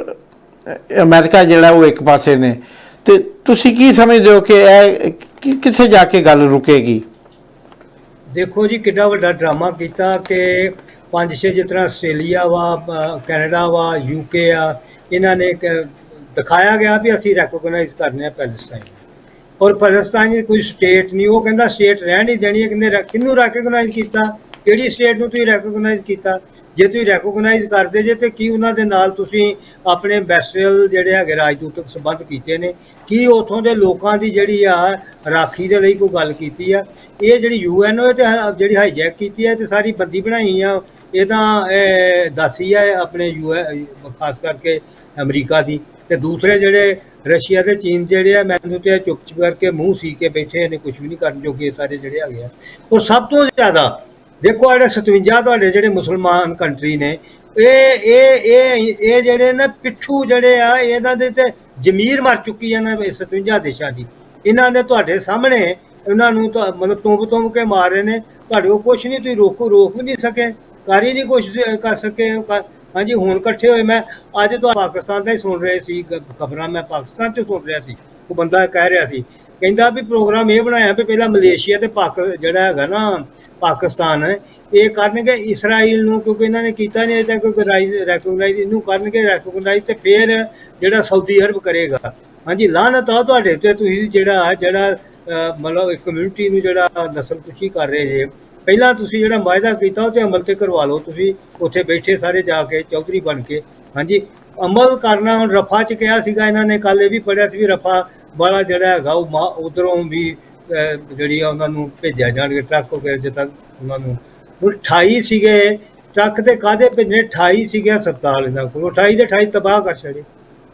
ਅਮਰੀਕਾ ਜਿਹੜਾ ਉਹ ਇੱਕ ਪਾਸੇ ਨੇ। ਤੇ ਤੁਸੀਂ ਕੀ ਸਮਝਦੇ ਹੋ ਕਿ ਇਹ ਕਿੱਥੇ ਜਾ ਕੇ ਗੱਲ ਰੁਕੇਗੀ? ਦੇਖੋ ਜੀ, ਕਿੱਡਾ ਵੱਡਾ ਡਰਾਮਾ ਕੀਤਾ ਕਿ ਪੰਜ ਛੇ ਜਿਸ ਤਰ੍ਹਾਂ ਆਸਟ੍ਰੇਲੀਆ ਵਾ ਕੈਨੇਡਾ ਵਾ ਯੂਕੇ ਆ, ਇਹਨਾਂ ਨੇ ਦਿਖਾਇਆ ਗਿਆ ਵੀ ਅਸੀਂ ਰੈਕੋਗਨਾਈਜ਼ ਕਰਨੇ ਆ ਪੈਲਸਟਾਈਨ। ਔਰ ਪੈਲਸਟਾਈਨ ਦੀ ਕੋਈ ਸਟੇਟ ਨਹੀਂ, ਉਹ ਕਹਿੰਦਾ ਸਟੇਟ ਰਹਿਣ ਹੀ ਦੇਣੀ ਕਹਿੰਦੇ ਰੈ- ਕਿਹਨੂੰ ਰੈਕੋਗਨਾਈਜ਼ ਕੀਤਾ? ਕਿਹੜੀ ਸਟੇਟ ਨੂੰ ਤੁਸੀਂ ਰੈਕੋਗਨਾਈਜ਼ ਕੀਤਾ? ਜੇ ਤੁਸੀਂ ਰੈਕੋਗਨਾਈਜ਼ ਕਰਦੇ ਜੇ ਤੇ ਕੀ ਉਹਨਾਂ ਦੇ ਨਾਲ ਤੁਸੀਂ ਆਪਣੇ ਬੈਸਟਰਲ ਜਿਹੜੇ ਹੈਗੇ ਰਾਜਦੂਤਕ ਸੰਬੰਧ ਕੀਤੇ ਨੇ, ਕੀ ਉਥੋਂ ਦੇ ਲੋਕਾਂ ਦੀ ਜਿਹੜੀ ਆ ਰਾਖੀ ਦੇ ਲਈ ਕੋਈ ਗੱਲ ਕੀਤੀ ਆ? ਇਹ ਜਿਹੜੀ ਯੂਐਨਓ ਤੇ ਹ- ਜਿਹੜੀ ਹਾਈਜੈਕ ਕੀਤੀ ਹੈ ਤੇ ਸਾਰੀ ਬੰਦੀ ਬਣਾਈ ਆ, ਇਹ ਤਾਂ, ਇਹ ਦਾਸੀ ਆ ਆਪਣੇ ਯੂ ਖਾਸ ਕਰਕੇ ਅਮਰੀਕਾ ਦੀ। ਤੇ ਦੂਸਰੇ ਜਿਹੜੇ ਰਸ਼ੀਆ ਤੇ ਚੀਨ ਜਿਹੜੇ ਆ, ਮੈਨੂੰ ਤੇ ਚੁੱਪ ਚੁੱਪ ਕਰਕੇ ਮੂੰਹ ਸੀ ਕੇ ਬੈਠੇ ਨੇ ਕੁਝ ਵੀ ਨਹੀਂ ਕਰਨ ਜੋਗੇ ਸਾਰੇ ਜਿਹੜੇ ਹੈਗੇ ਆ। ਉਹ ਸਭ ਤੋਂ ਜ਼ਿਆਦਾ ਦੇਖੋ ਆ ਜਿਹੜੇ 57 ਤੁਹਾਡੇ ਜਿਹੜੇ ਮੁਸਲਮਾਨ ਕੰਟਰੀ ਨੇ, ਇਹ ਇਹ ਇਹ ਇਹ ਜਿਹੜੇ ਨਾ ਪਿੱਠੂ ਜਿਹੜੇ ਆ, ਇਹਨਾਂ ਦੇ ਤੇ ਜ਼ਮੀਰ ਮਰ ਚੁੱਕੀ ਹੈ ਨਾ 57 ਦੇਸ਼ਾਂ ਦੀ। ਇਹਨਾਂ ਨੇ ਤੁਹਾਡੇ ਸਾਹਮਣੇ ਇਹਨਾਂ ਨੂੰ ਤਾਂ ਮਤਲਬ ਤੁੰਬ ਤੁੰਬ ਕੇ ਮਾਰ ਰਹੇ ਨੇ। ਤੁਹਾਡੇ ਕੋਲ ਕੁਝ ਨਹੀਂ, ਤੁਸੀਂ ਰੋਕੋ, ਰੋਕ ਵੀ ਨਹੀਂ ਸਕੇ। ਕਰ ਹੀ ਨਹੀਂ ਕੁਝ ਕਰ ਸਕੇ। ਹਾਂਜੀ, ਹੁਣ ਇਕੱਠੇ ਹੋਏ ਮੈਂ, ਅੱਜ ਤੋਂ ਪਾਕਿਸਤਾਨ ਦਾ ਹੀ ਸੁਣ ਰਹੇ ਸੀ ਖਬਰਾਂ ਮੈਂ ਪਾਕਿਸਤਾਨ ਚ ਸੁਣ ਰਿਹਾ ਸੀ। ਉਹ ਬੰਦਾ ਕਹਿ ਰਿਹਾ ਸੀ, ਕਹਿੰਦਾ ਵੀ ਪ੍ਰੋਗਰਾਮ ਇਹ ਬਣਾਇਆ ਵੀ ਪਹਿਲਾਂ ਮਲੇਸ਼ੀਆ ਤੇ ਪਾਕ ਜਿਹੜਾ ਹੈਗਾ ਨਾ ਪਾਕਿਸਤਾਨ ਇਹ ਕਰਨਗੇ ਇਸਰਾਈਲ ਨੂੰ, ਕਿਉਂਕਿ ਇਹਨਾਂ ਨੇ ਕੀਤਾ ਨਹੀਂ ਅਜੇ ਤੱਕ ਰੈਕੋਗਨਾਈਜ਼ ਇਹਨੂੰ ਕਰਨਗੇ ਰੈਕੋਗਨਾਈਜ਼ ਤੇ ਫਿਰ ਜਿਹੜਾ ਸਾਊਦੀ ਅਰਬ ਕਰੇਗਾ। ਹਾਂਜੀ, ਲਾਹਨਤ ਆ ਤੁਹਾਡੇ ਤੇ ਤੁਸੀਂ ਜਿਹੜਾ ਜਿਹੜਾ ਮਤਲਬ ਇੱਕ ਕਮਿਊਨਿਟੀ ਨੂੰ ਜਿਹੜਾ ਨਸਲਕੁਸ਼ੀ ਕਰ ਰਹੇ ਜੇ। ਪਹਿਲਾਂ ਤੁਸੀਂ ਜਿਹੜਾ ਵਾਅਦਾ ਕੀਤਾ, ਉਹ ਤੇ ਅਮਲ ਤੇ ਕਰਵਾ ਲਓ। ਤੁਸੀਂ ਉੱਥੇ ਬੈਠੇ ਸਾਰੇ ਜਾ ਕੇ, ਚੌਧਰੀ ਬਣ ਕੇ। ਹਾਂਜੀ, ਅਮਲ ਕਰਨਾ ਹੁਣ ਰਫਾ ਚ ਕਿਹਾ ਸੀਗਾ ਇਹਨਾਂ ਨੇ ਕੱਲ ਇਹ ਵੀ ਪੜਿਆ ਸੀ ਵੀ ਰਫਾ ਵਾਲਾ ਜਿਹੜਾ ਹੈਗਾ, ਉਹ ਉਧਰੋਂ ਵੀ ਜਿਹੜੀ ਆ ਉਹਨਾਂ ਨੂੰ ਭੇਜਿਆ ਜਾਣਗੇ ਟਰੱਕ ਵਗੈਰਾ ਜਿੱਥੇ ਤੱਕ ਉਹਨਾਂ ਨੂੰ ਹੁਣ 28 ਸੀਗੇ, ਟਰੱਕ ਤੇ ਕਾਦੇ ਭੇਜਣੇ? 28 ਸੀਗੇ ਹਸਪਤਾਲ ਇਹਨਾਂ ਕੋਲ। 28 ਦੇ 28 ਤਬਾਹ ਕਰ ਛੜੇ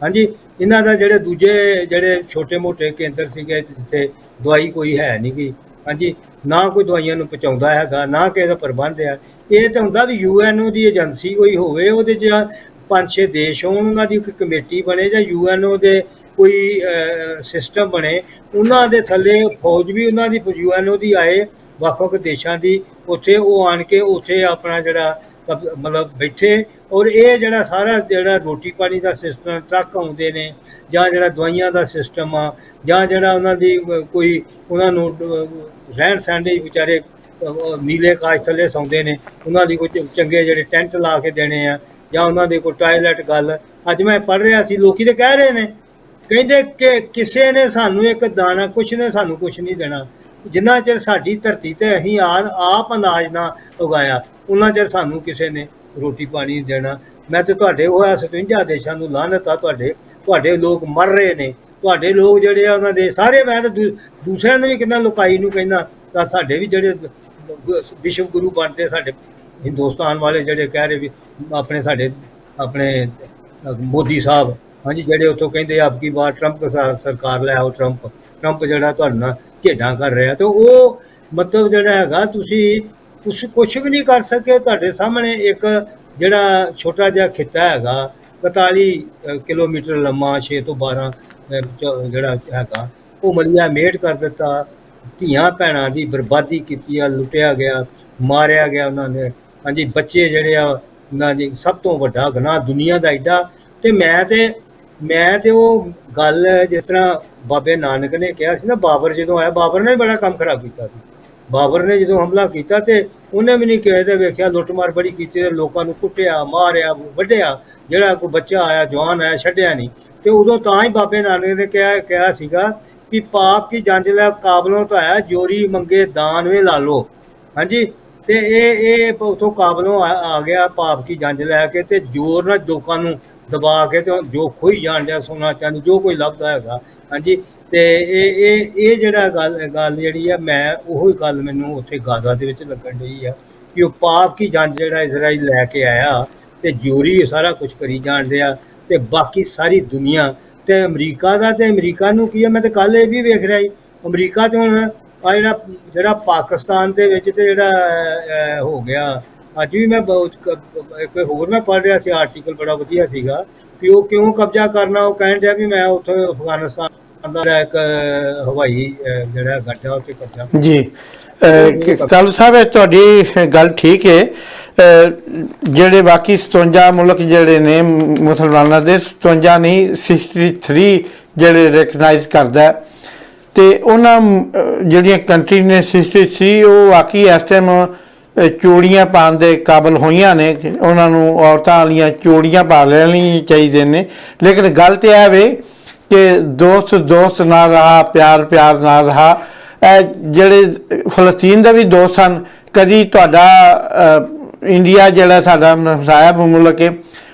ਹਾਂਜੀ, ਇਹਨਾਂ ਦਾ ਜਿਹੜੇ ਦੂਜੇ ਜਿਹੜੇ ਛੋਟੇ-ਮੋਟੇ ਕੇਂਦਰ ਸੀਗੇ, ਜਿੱਥੇ ਦਵਾਈ ਕੋਈ ਹੈ ਨਹੀਂ ਗੀ। ਹਾਂਜੀ, ਨਾ ਕੋਈ ਦਵਾਈਆਂ ਨੂੰ ਪਹੁੰਚਾਉਂਦਾ ਹੈਗਾ, ਨਾ ਕਿਸੇ ਦਾ ਪ੍ਰਬੰਧ ਹੈ ਇਹ ਤਾਂ ਹੁੰਦਾ ਵੀ ਯੂਐਨਓ ਦੀ ਏਜੰਸੀ ਕੋਈ ਹੋਵੇ, ਉਹਦੇ 'ਚ ਪੰਜ ਛੇ ਦੇਸ਼ ਹੋਣ, ਉਹਨਾਂ ਦੀ ਇੱਕ ਕਮੇਟੀ ਬਣੇ ਜਾਂ ਯੂਐਨਓ ਦੇ ਕੋਈ ਸਿਸਟਮ ਬਣੇ। ਉਹਨਾਂ ਦੇ ਥੱਲੇ ਫੌਜ ਵੀ ਉਹਨਾਂ ਦੀ ਯੂਐਨਓ ਦੀ ਆਏ ਵੱਖ ਵੱਖ ਦੇਸ਼ਾਂ ਦੀ। ਉੱਥੇ ਉਹ ਆਣ ਕੇ ਉੱਥੇ ਆਪਣਾ ਜਿਹੜਾ ਕਬ- ਮਤਲਬ ਬੈਠੇ ਔਰ ਇਹ ਜਿਹੜਾ ਸਾਰਾ ਜਿਹੜਾ ਰੋਟੀ ਪਾਣੀ ਦਾ ਸਿਸਟਮ ਟਰੱਕ ਆਉਂਦੇ ਨੇ ਜਾਂ ਜਿਹੜਾ ਦਵਾਈਆਂ ਦਾ ਸਿਸਟਮ ਆ, ਜਾਂ ਜਿਹੜਾ ਉਹਨਾਂ ਦੀ ਕੋਈ ਉਹਨਾਂ ਨੂੰ ਰਹਿਣ ਸਹਿਣ ਦੇ ਵਿਚਾਰੇ ਨੀਲੇ ਕਾਸ਼ ਥੱਲੇ ਸੌਂਦੇ ਨੇ, ਉਹਨਾਂ ਦੀ ਕੋਈ ਚੰਗੇ ਜਿਹੜੇ ਟੈਂਟ ਲਾ ਕੇ ਦੇਣੇ ਆ ਜਾਂ ਉਹਨਾਂ ਦੇ ਕੋਈ ਟਾਇਲਟ ਗੱਲ। ਅੱਜ ਮੈਂ ਪੜ੍ਹ ਰਿਹਾ ਸੀ, ਲੋਕੀ ਤੇ ਕਹਿ ਰਹੇ ਨੇ ਕਹਿੰਦੇ ਕਿ ਕਿਸੇ ਨੇ ਸਾਨੂੰ ਇੱਕ ਦਾਣਾ, ਕੁਛ ਨੇ ਸਾਨੂੰ ਕੁਛ ਨਹੀਂ ਦੇਣਾ। ਜਿੰਨਾ ਚਿਰ ਸਾਡੀ ਧਰਤੀ ਤੇ ਅਸੀਂ ਆਪ ਅਨਾਜ ਨਾ ਉਗਾਇਆ ਉਹਨਾਂ ਚਿਰ ਸਾਨੂੰ ਕਿਸੇ ਨੇ ਰੋਟੀ ਪਾਣੀ ਨਹੀਂ ਦੇਣਾ। ਮੈਂ ਤੇ ਤੁਹਾਡੇ ਉਹ 57 ਦੇਸ਼ਾਂ ਨੂੰ ਲਾਹਨਤ ਆ, ਤੁਹਾਡੇ ਤੁਹਾਡੇ ਲੋਕ ਮਰ ਰਹੇ ਨੇ। ਤੁਹਾਡੇ ਲੋਕ ਜਿਹੜੇ ਆ, ਉਹਨਾਂ ਦੇ ਸਾਰੇ ਮੈਂ ਤਾਂ ਦੂ- ਦੂਸਰਿਆਂ ਨੂੰ ਵੀ ਕਿੰਨਾ ਲੁਕਾਈ ਨੂੰ ਕਹਿੰਦਾ, ਤਾਂ ਸਾਡੇ ਵੀ ਜਿਹੜੇ ਵਿਸ਼ਵ ਗੁਰੂ ਬਣਦੇ ਸਾਡੇ ਹਿੰਦੁਸਤਾਨ ਵਾਲੇ ਜਿਹੜੇ ਕਹਿ ਰਹੇ ਵੀ ਆਪਣੇ ਸਾਡੇ, ਆਪਣੇ ਮੋਦੀ ਸਾਹਿਬ ਹਾਂਜੀ, ਜਿਹੜੇ ਉੱਥੋਂ ਕਹਿੰਦੇ ਆਪ ਕੀ ਵਾਰ ਟਰੰਪ ਸਰਕਾਰ ਲੈ ਆਓ ਟਰੰਪ ਟਰੰਪ ਜਿਹੜਾ ਤੁਹਾਡੇ ਨਾਲ ਝੇਡਾਂ ਕਰ ਰਿਹਾ ਤੇ ਉਹ ਮਤਲਬ ਜਿਹੜਾ ਹੈਗਾ ਤੁਸੀਂ ਤੁਸੀਂ ਕੁਝ ਵੀ ਨਹੀਂ ਕਰ ਸਕੇ। ਤੁਹਾਡੇ ਸਾਹਮਣੇ ਇੱਕ ਜਿਹੜਾ ਛੋਟਾ ਜਿਹਾ ਖਿੱਤਾ ਹੈਗਾ 41 ਕਿਲੋਮੀਟਰ ਲੰਮਾ 6 ਤੋਂ 12 ਚ- ਜਿਹੜਾ ਹੈਗਾ, ਉਹ ਮਲੀਆ ਮੇਟ ਕਰ ਦਿੱਤਾ। ਧੀਆਂ ਭੈਣਾਂ ਦੀ ਬਰਬਾਦੀ ਕੀਤੀ ਆ, ਲੁੱਟਿਆ ਗਿਆ, ਮਾਰਿਆ ਗਿਆ ਉਹਨਾਂ ਨੇ। ਹਾਂਜੀ, ਬੱਚੇ ਜਿਹੜੇ ਆ, ਉਹਨਾਂ ਦੀ ਸਭ ਤੋਂ ਵੱਡਾ ਗੁਨਾਹ ਦੁਨੀਆ ਦਾ ਐਡਾ ਤੇ ਮੈਂ ਤੇ ਮੈਂ ਤੇ ਉਹ ਗੱਲ ਜਿਸ ਤਰ੍ਹਾਂ ਬਾਬੇ ਨਾਨਕ ਨੇ ਕਿਹਾ ਸੀ ਨਾ, ਬਾਬਰ ਜਦੋਂ ਆਇਆ, ਬਾਬਰ ਨੇ ਬੜਾ ਕੰਮ ਖਰਾਬ ਕੀਤਾ ਸੀ। ਬਾਬਰ ਨੇ ਜਦੋਂ ਹਮਲਾ ਕੀਤਾ ਤੇ ਉਹਨੇ ਵੀ ਨਹੀਂ ਕਿਸੇ ਦੇ ਵੇਖਿਆ, ਲੁੱਟਮਾਰ ਬੜੀ ਕੀਤੀ ਤੇ ਲੋਕਾਂ ਨੂੰ ਕੁੱਟਿਆ, ਮਾਰਿਆ, ਵੱਢਿਆ। ਜਿਹੜਾ ਕੋਈ ਬੱਚਾ ਆਇਆ, ਜਵਾਨ ਆਇਆ, ਛੱਡਿਆ ਨਹੀਂ। ਤੇ ਉਦੋਂ ਤਾਂ ਹੀ ਬਾਬੇ ਨਾਨਕ ਨੇ ਕਿਹਾ ਕਿਹਾ ਸੀਗਾ ਕਿ ਪਾਪ ਕੀ ਜੰਜ ਲੈ, ਕਾਬਲੋਂ ਤਾਂ ਆਇਆ ਜੋਰੀ ਮੰਗੇ, ਦਾਨ ਵੇ ਲਾ ਲੋ ਹਾਂਜੀ? ਤੇ ਇਹ ਇਹ ਉਥੋਂ ਕਾਬਲੋਂ ਆ ਆ ਗਿਆ, ਪਾਪ ਕੀ ਜੰਜ ਲੈ ਕੇ ਤੇ ਜ਼ੋਰ ਨਾਲ ਲੋਕਾਂ ਨੂੰ ਦਬਾ ਕੇ ਤੇ ਜੋ ਖੋਈ ਜਾਣ ਡਿਆ ਸੋਨਾ ਚਾਂਦੀ ਜੋ ਕੋਈ ਲੱਭਦਾ ਹੈਗਾ। ਹਾਂਜੀ, ਤੇ ਇਹ ਇਹ ਇਹ ਜਿਹੜਾ ਗੱਲ ਗੱਲ ਜਿਹੜੀ ਆ, ਮੈਂ ਉਹੀ ਗੱਲ ਮੈਨੂੰ ਉੱਥੇ ਗਾਜ਼ਾ ਦੇ ਵਿੱਚ ਲੱਗਣ ਡਈ ਆ ਕਿ ਉਹ ਪਾਪ ਕੀ ਜੰਜ ਜਿਹੜਾ ਇਜ਼ਰਾਈਲ ਲੈ ਕੇ ਆਇਆ ਤੇ ਜੋਰੀ ਸਾਰਾ ਕੁਝ ਕਰੀ ਜਾਣ ਡਿਆ ਤੇ ਬਾਕੀ ਸਾਰੀ ਦੁਨੀਆ ਤੇ ਅਮਰੀਕਾ ਦਾ ਤੇ ਅਮਰੀਕਾ ਨੂੰ ਕੀ ਹੈ ਮੈਂ ਤੇ ਕੱਲ ਇਹ ਵੀ ਵੇਖ ਰਿਹਾ ਸੀ ਅਮਰੀਕਾ ਤੇ ਹੁਣ ਆ ਜਿਹੜਾ ਜਿਹੜਾ ਪਾਕਿਸਤਾਨ ਦੇ ਵਿੱਚ ਤੇ ਜਿਹੜਾ ਹੋ ਗਿਆ ਅੱਜ ਵੀ ਮੈਂ ਬਹੁਤ ਕ- ਇੱਕ ਹੋਰ ਮੈਂ ਪੜ੍ਹ ਰਿਹਾ ਸੀ ਆਰਟੀਕਲ ਬੜਾ ਵਧੀਆ ਸੀਗਾ ਕਿ ਉਹ ਕਿਉਂ ਕਬਜ਼ਾ ਕਰਨਾ ਉਹ ਕਹਿਣ ਡਿਆ ਵੀ ਮੈਂ ਉੱਥੇ ਅਫਗਾਨਿਸਤਾਨ ਦਾ ਇੱਕ ਹਵਾਈ ਜਿਹੜਾ ਗੱਡਾ ਉੱਤੇ ਕਬਜ਼ਾ ਜੀ ਕੱਲ ਸਾਹਿਬ ਤੁਹਾਡੀ ਗੱਲ ਠੀਕ ਹੈ ਜਿਹੜੇ ਬਾਕੀ 57 ਮੁਲਕ ਜਿਹੜੇ ਨੇ ਮੁਸਲਮਾਨਾਂ ਦੇ 57 ਨਹੀਂ 63 ਜਿਹੜੇ ਰੈਕਗਨਾਈਜ਼ ਕਰਦਾ। ਤੇ ਉਹਨਾਂ ਜਿਹੜੀਆਂ ਕੰਟਰੀ ਨੇ 63 ਉਹ ਵਾਕਈ ਇਸ ਟਾਈਮ ਚੂੜੀਆਂ ਪਾਉਣ ਦੇ ਕਾਬਲ ਹੋਈਆਂ ਨੇ ਉਹਨਾਂ ਨੂੰ ਔਰਤਾਂ ਵਾਲੀਆਂ ਚੂੜੀਆਂ ਪਾ ਲੈਣੀਆਂ ਚਾਹੀਦੇ ਨੇ। ਲੇਕਿਨ ਗੱਲ ਤੇ ਇਹ ਕਿ ਦੋਸਤ ਦੋਸਤ ਨਾਲ ਰਹਾ ਪਿਆਰ ਪਿਆਰ ਨਾਲ ਰਹਾ ਜਿਹੜੇ ਫਲਸਤੀਨ ਦਾ ਵੀ ਦੋਸਤ ਸਨ ਕਦੀ ਤੁਹਾਡਾ ਇੰਡੀਆ ਜਿਹੜਾ ਸਾਡਾ ਹਮਸਾਇਆ ਮੁਲਕ ਹੈ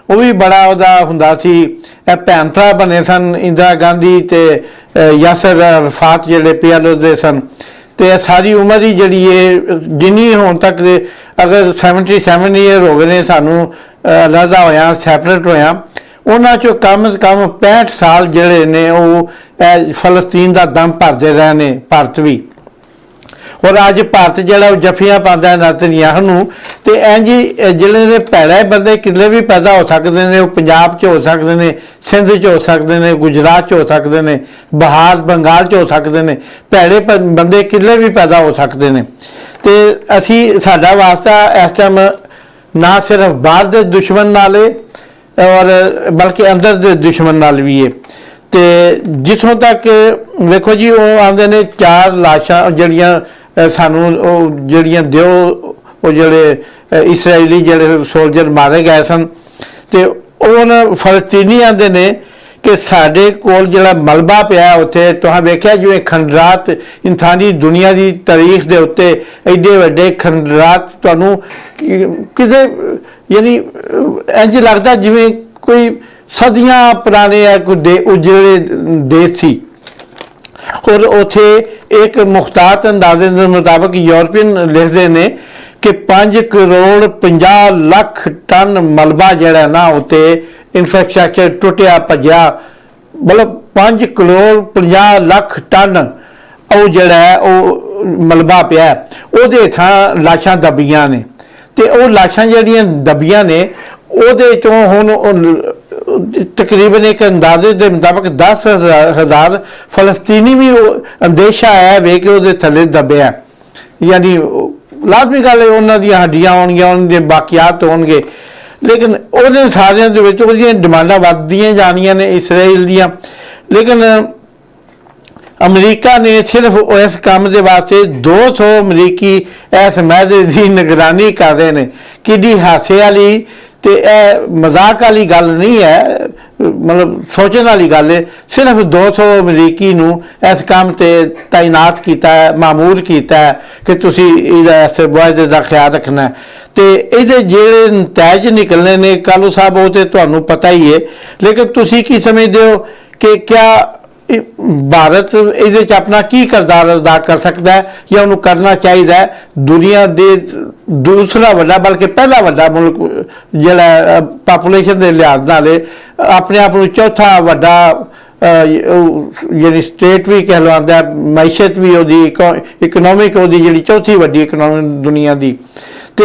ਉਹ ਵੀ ਬੜਾ ਉਹਦਾ ਹੁੰਦਾ ਸੀ। ਇਹ ਭੈਣ ਭਰਾ ਬਣੇ ਸਨ ਇੰਦਰਾ ਗਾਂਧੀ ਤੇ ਅ, ਯਾਸਰ ਅਰਫਾਤ ਜਿਹੜੇ ਪੀਐਲਓ ਦੇ ਸਨ। ਤੇ ਸਾਰੀ ਉਮਰ ਹੀ ਜਿਹੜੀ ਹੈ ਜਿੰਨੀ ਹੁਣ ਤੱਕ ਦੇ ਅਗਰ 77 ਇਅਰ ਹੋ ਗਏ ਨੇ ਸਾਨੂੰ ਅ, ਅਲੱਗਾ ਹੋਇਆ ਸੈਪਰੇਟ ਹੋਇਆ ਉਹਨਾਂ ਚੋਂ ਕਮ ਸੇ ਕਮ 65 ਸਾਲ ਜਿਹੜੇ ਨੇ ਉਹ ਫਲਸਤੀਨ ਦਾ ਦਮ ਭਰਦੇ ਰਹੇ ਨੇ ਭਾਰਤ ਵੀ। ਔਰ ਅੱਜ ਭਾਰਤ ਜਿਹੜਾ ਉਹ ਜਫੀਆਂ ਪਾਉਂਦਾ ਹੈ ਨਤਨਯਾਹ ਨੂੰ, ਤੇ ਇੰਜ ਹੀ ਜਿਹੜੇ ਨੇ ਭੈੜੇ ਬੰਦੇ ਕਿਤੇ ਵੀ ਪੈਦਾ ਹੋ ਸਕਦੇ ਨੇ, ਉਹ ਪੰਜਾਬ 'ਚ ਹੋ ਸਕਦੇ ਨੇ, ਸਿੰਧ 'ਚ ਹੋ ਸਕਦੇ ਨੇ, ਗੁਜਰਾਤ 'ਚ ਹੋ ਸਕਦੇ ਨੇ, ਬਿਹਾਰ, ਬੰਗਾਲ 'ਚ ਹੋ ਸਕਦੇ ਨੇ, ਭੈੜੇ ਪ- ਬੰਦੇ ਕਿਤੇ ਵੀ ਪੈਦਾ ਹੋ ਸਕਦੇ ਨੇ। ਤੇ ਅਸੀਂ, ਸਾਡਾ ਵਾਸਤਾ ਇਸ ਟਾਈਮ ਨਾ ਸਿਰਫ ਬਾਹਰ ਦੇ ਦੁਸ਼ਮਣ ਨਾਲ ਹੈ ਔਰ ਬਲਕਿ ਅੰਦਰ ਦੇ ਦੁਸ਼ਮਣ ਨਾਲ ਵੀ ਹੈ ਤੇ ਜਿੱਥੋਂ ਤੱਕ ਵੇਖੋ ਜੀ, ਉਹ ਆਉਂਦੇ ਨੇ ਚਾਰ ਲਾਸ਼ਾਂ ਜਿਹੜੀਆਂ ਸਾਨੂੰ ਉਹ ਜਿਹੜੀਆਂ ਦਿਓ, ਉਹ ਜਿਹੜੇ ਇਸرائیਲੀ ਜਿਹੜੇ ਸੋਲਜਰ ਮਾਰੇ ਗਏ ਸਨ ਤੇ ਉਹਨਾਂ ਫਲਸਤੀਨੀਆਂ ਦੇ ਨੇ ਕਿ ਸਾਡੇ ਕੋਲ ਜਿਹੜਾ ਮਲਬਾ ਪਿਆ ਉੱਥੇ ਤੁਸੀਂ ਵੇਖਿਆ ਜਿਵੇਂ ਖੰਡਰਾਤ ਇਨਸਾਨੀ ਦੁਨੀਆ ਦੀ ਤਾਰੀਖ ਦੇ ਉੱਤੇ ਐਡੇ ਵੱਡੇ ਖੰਡਰਾਤ ਤੁਹਾਨੂੰ ਕਿਸੇ ਯਾਨੀ ਇੰਜ ਲੱਗਦਾ ਜਿਵੇਂ ਕੋਈ ਸਦੀਆਂ ਪੁਰਾਣੇ ਆ, ਕੋਈ ਉਜੜੇ ਦੇਸ਼ ਸੀ। ਔਰ ਉਥੇ ਇੱਕ ਮੁਖਤਾਤ ਅੰਦਾਜ਼ੇ ਦੇ ਮੁਤਾਬਕ ਯੂਰਪੀਅਨ ਲਿਖਦੇ ਨੇ ਕਿ 5 ਕਰੋੜ 50 ਲੱਖ ਟਨ ਮਲਬਾ ਜਿਹੜਾ ਨਾ ਉਤੇ ਇਨਫਰਾਸਟ੍ਰਕਚਰ ਟੁੱਟਿਆ, ਭੱਜਿਆ, ਮਤਲਬ 5 ਕਰੋੜ 50 ਲੱਖ ਟਨ ਉਹ ਜਿਹੜਾ ਹੈ, ਉਹ ਮਲਬਾ ਪਿਆ ਉਹਦੇ ਥਾਂ ਲਾਸ਼ਾਂ ਦਬੀਆਂ ਨੇ। ਤੇ ਉਹ ਲਾਸ਼ਾਂ ਜਿਹੜੀਆਂ ਦਬੀਆਂ ਨੇ, ਉਹਦੇ ਚੋਂ ਹੁਣ ਉਹ ਤਕਰੀਬਨ ਇੱਕ ਅੰਦਾਜ਼ੇ ਦੇ ਮੁਤਾਬਕ 10000 ਫਲਸਤੀਨੀ ਵੀ ਅੰਦੇਸ਼ਾ ਆਇਆ ਵੇ ਕਿ ਉਹਦੇ ਥੱਲੇ ਦੱਬਿਆ। ਯਾਨੀ ਲਾਜ਼ਮੀ ਗੱਲ ਹੈ, ਉਹਨਾਂ ਦੀਆਂ ਹੱਡੀਆਂ ਹੋਣਗੀਆਂ ਉਹਨਾਂ ਦੇ ਬਾਕੀਆਤ ਹੋਣਗੇ। ਲੇਕਿਨ ਉਹਦੇ ਸਾਰਿਆਂ ਦੇ ਵਿੱਚ ਉਹਦੀਆਂ ਡਿਮਾਂਡਾਂ ਵੱਧਦੀਆਂ ਜਾਣੀਆਂ ਨੇ ਇਸਰਾਈਲ ਦੀਆਂ। ਲੇਕਿਨ ਅਮਰੀਕਾ ਨੇ ਸਿਰਫ ਇਸ ਕੰਮ ਦੇ ਵਾਸਤੇ 200 ਅਮਰੀਕੀ ਇਸ ਮਹਿਦੇ ਦੀ ਨਿਗਰਾਨੀ ਕਰ ਰਹੇ ਨੇ। ਕਿਡੀ ਹਾਸੇ ਵਾਲੀ ਤੇ ਇਹ ਮਜ਼ਾਕ ਵਾਲੀ ਗੱਲ ਨਹੀਂ ਹੈ, ਮਤਲਬ ਸੋਚਣ ਵਾਲੀ ਗੱਲ ਹੈ ਸਿਰਫ 200 ਅਮਰੀਕੀ ਨੂੰ ਇਸ ਕੰਮ ਤੇ ਤਾਇਨਾਤ ਕੀਤਾ ਹੈ, ਮਾਮੂਰ ਕੀਤਾ ਹੈ ਕਿ ਤੁਸੀਂ ਇਹਦਾ ਇਸ ਮੁਆਹਦੇ ਦਾ ਖਿਆਲ ਰੱਖਣਾ ਹੈ। ਤੇ ਇਹਦੇ ਜਿਹੜੇ ਨਤੀਜੇ ਨਿਕਲਣੇ ਨੇ, ਕਾਲੂ ਸਾਹਿਬ, ਉਹ ਤੇ ਤੁਹਾਨੂੰ ਪਤਾ ਹੀ ਹੈ ਲੇਕਿਨ ਤੁਸੀਂ ਕੀ ਸਮਝਦੇ ਹੋ ਕਿ ਕਿਆ ਭਾਰਤ ਇਹਦੇ ਚ ਆਪਣਾ ਕੀ ਕਿਰਦਾਰ ਅਦਾ ਕਰ ਸਕਦਾ ਹੈ ਜਾਂ ਉਹਨੂੰ ਕਰਨਾ ਚਾਹੀਦਾ ਹੈ? ਦੁਨੀਆ ਦੇ ਦੂਸਰਾ ਵੱਡਾ ਬਲਕਿ ਪਹਿਲਾ ਵੱਡਾ ਮੁਲਕ ਜਿਹੜਾ ਪਾਪੂਲੇਸ਼ਨ ਦੇ ਲਿਹਾਜ਼ ਨਾਲ ਆਪਣੇ ਆਪ ਨੂੰ ਚੌਥਾ ਵੱਡਾ ਜਿਹੜੀ ਸਟੇਟ ਵੀ ਕਹਿਲਾਉਂਦਾ ਹੈ, ਮੈਸ਼ਤ ਵੀ ਉਹਦੀ ਇਕਨੋਮਿਕ ਉਹਦੀ ਜਿਹੜੀ ਚੌਥੀ ਵੱਡੀ ਇਕਨੋਮੀ ਦੁਨੀਆ ਦੀ। ਤੇ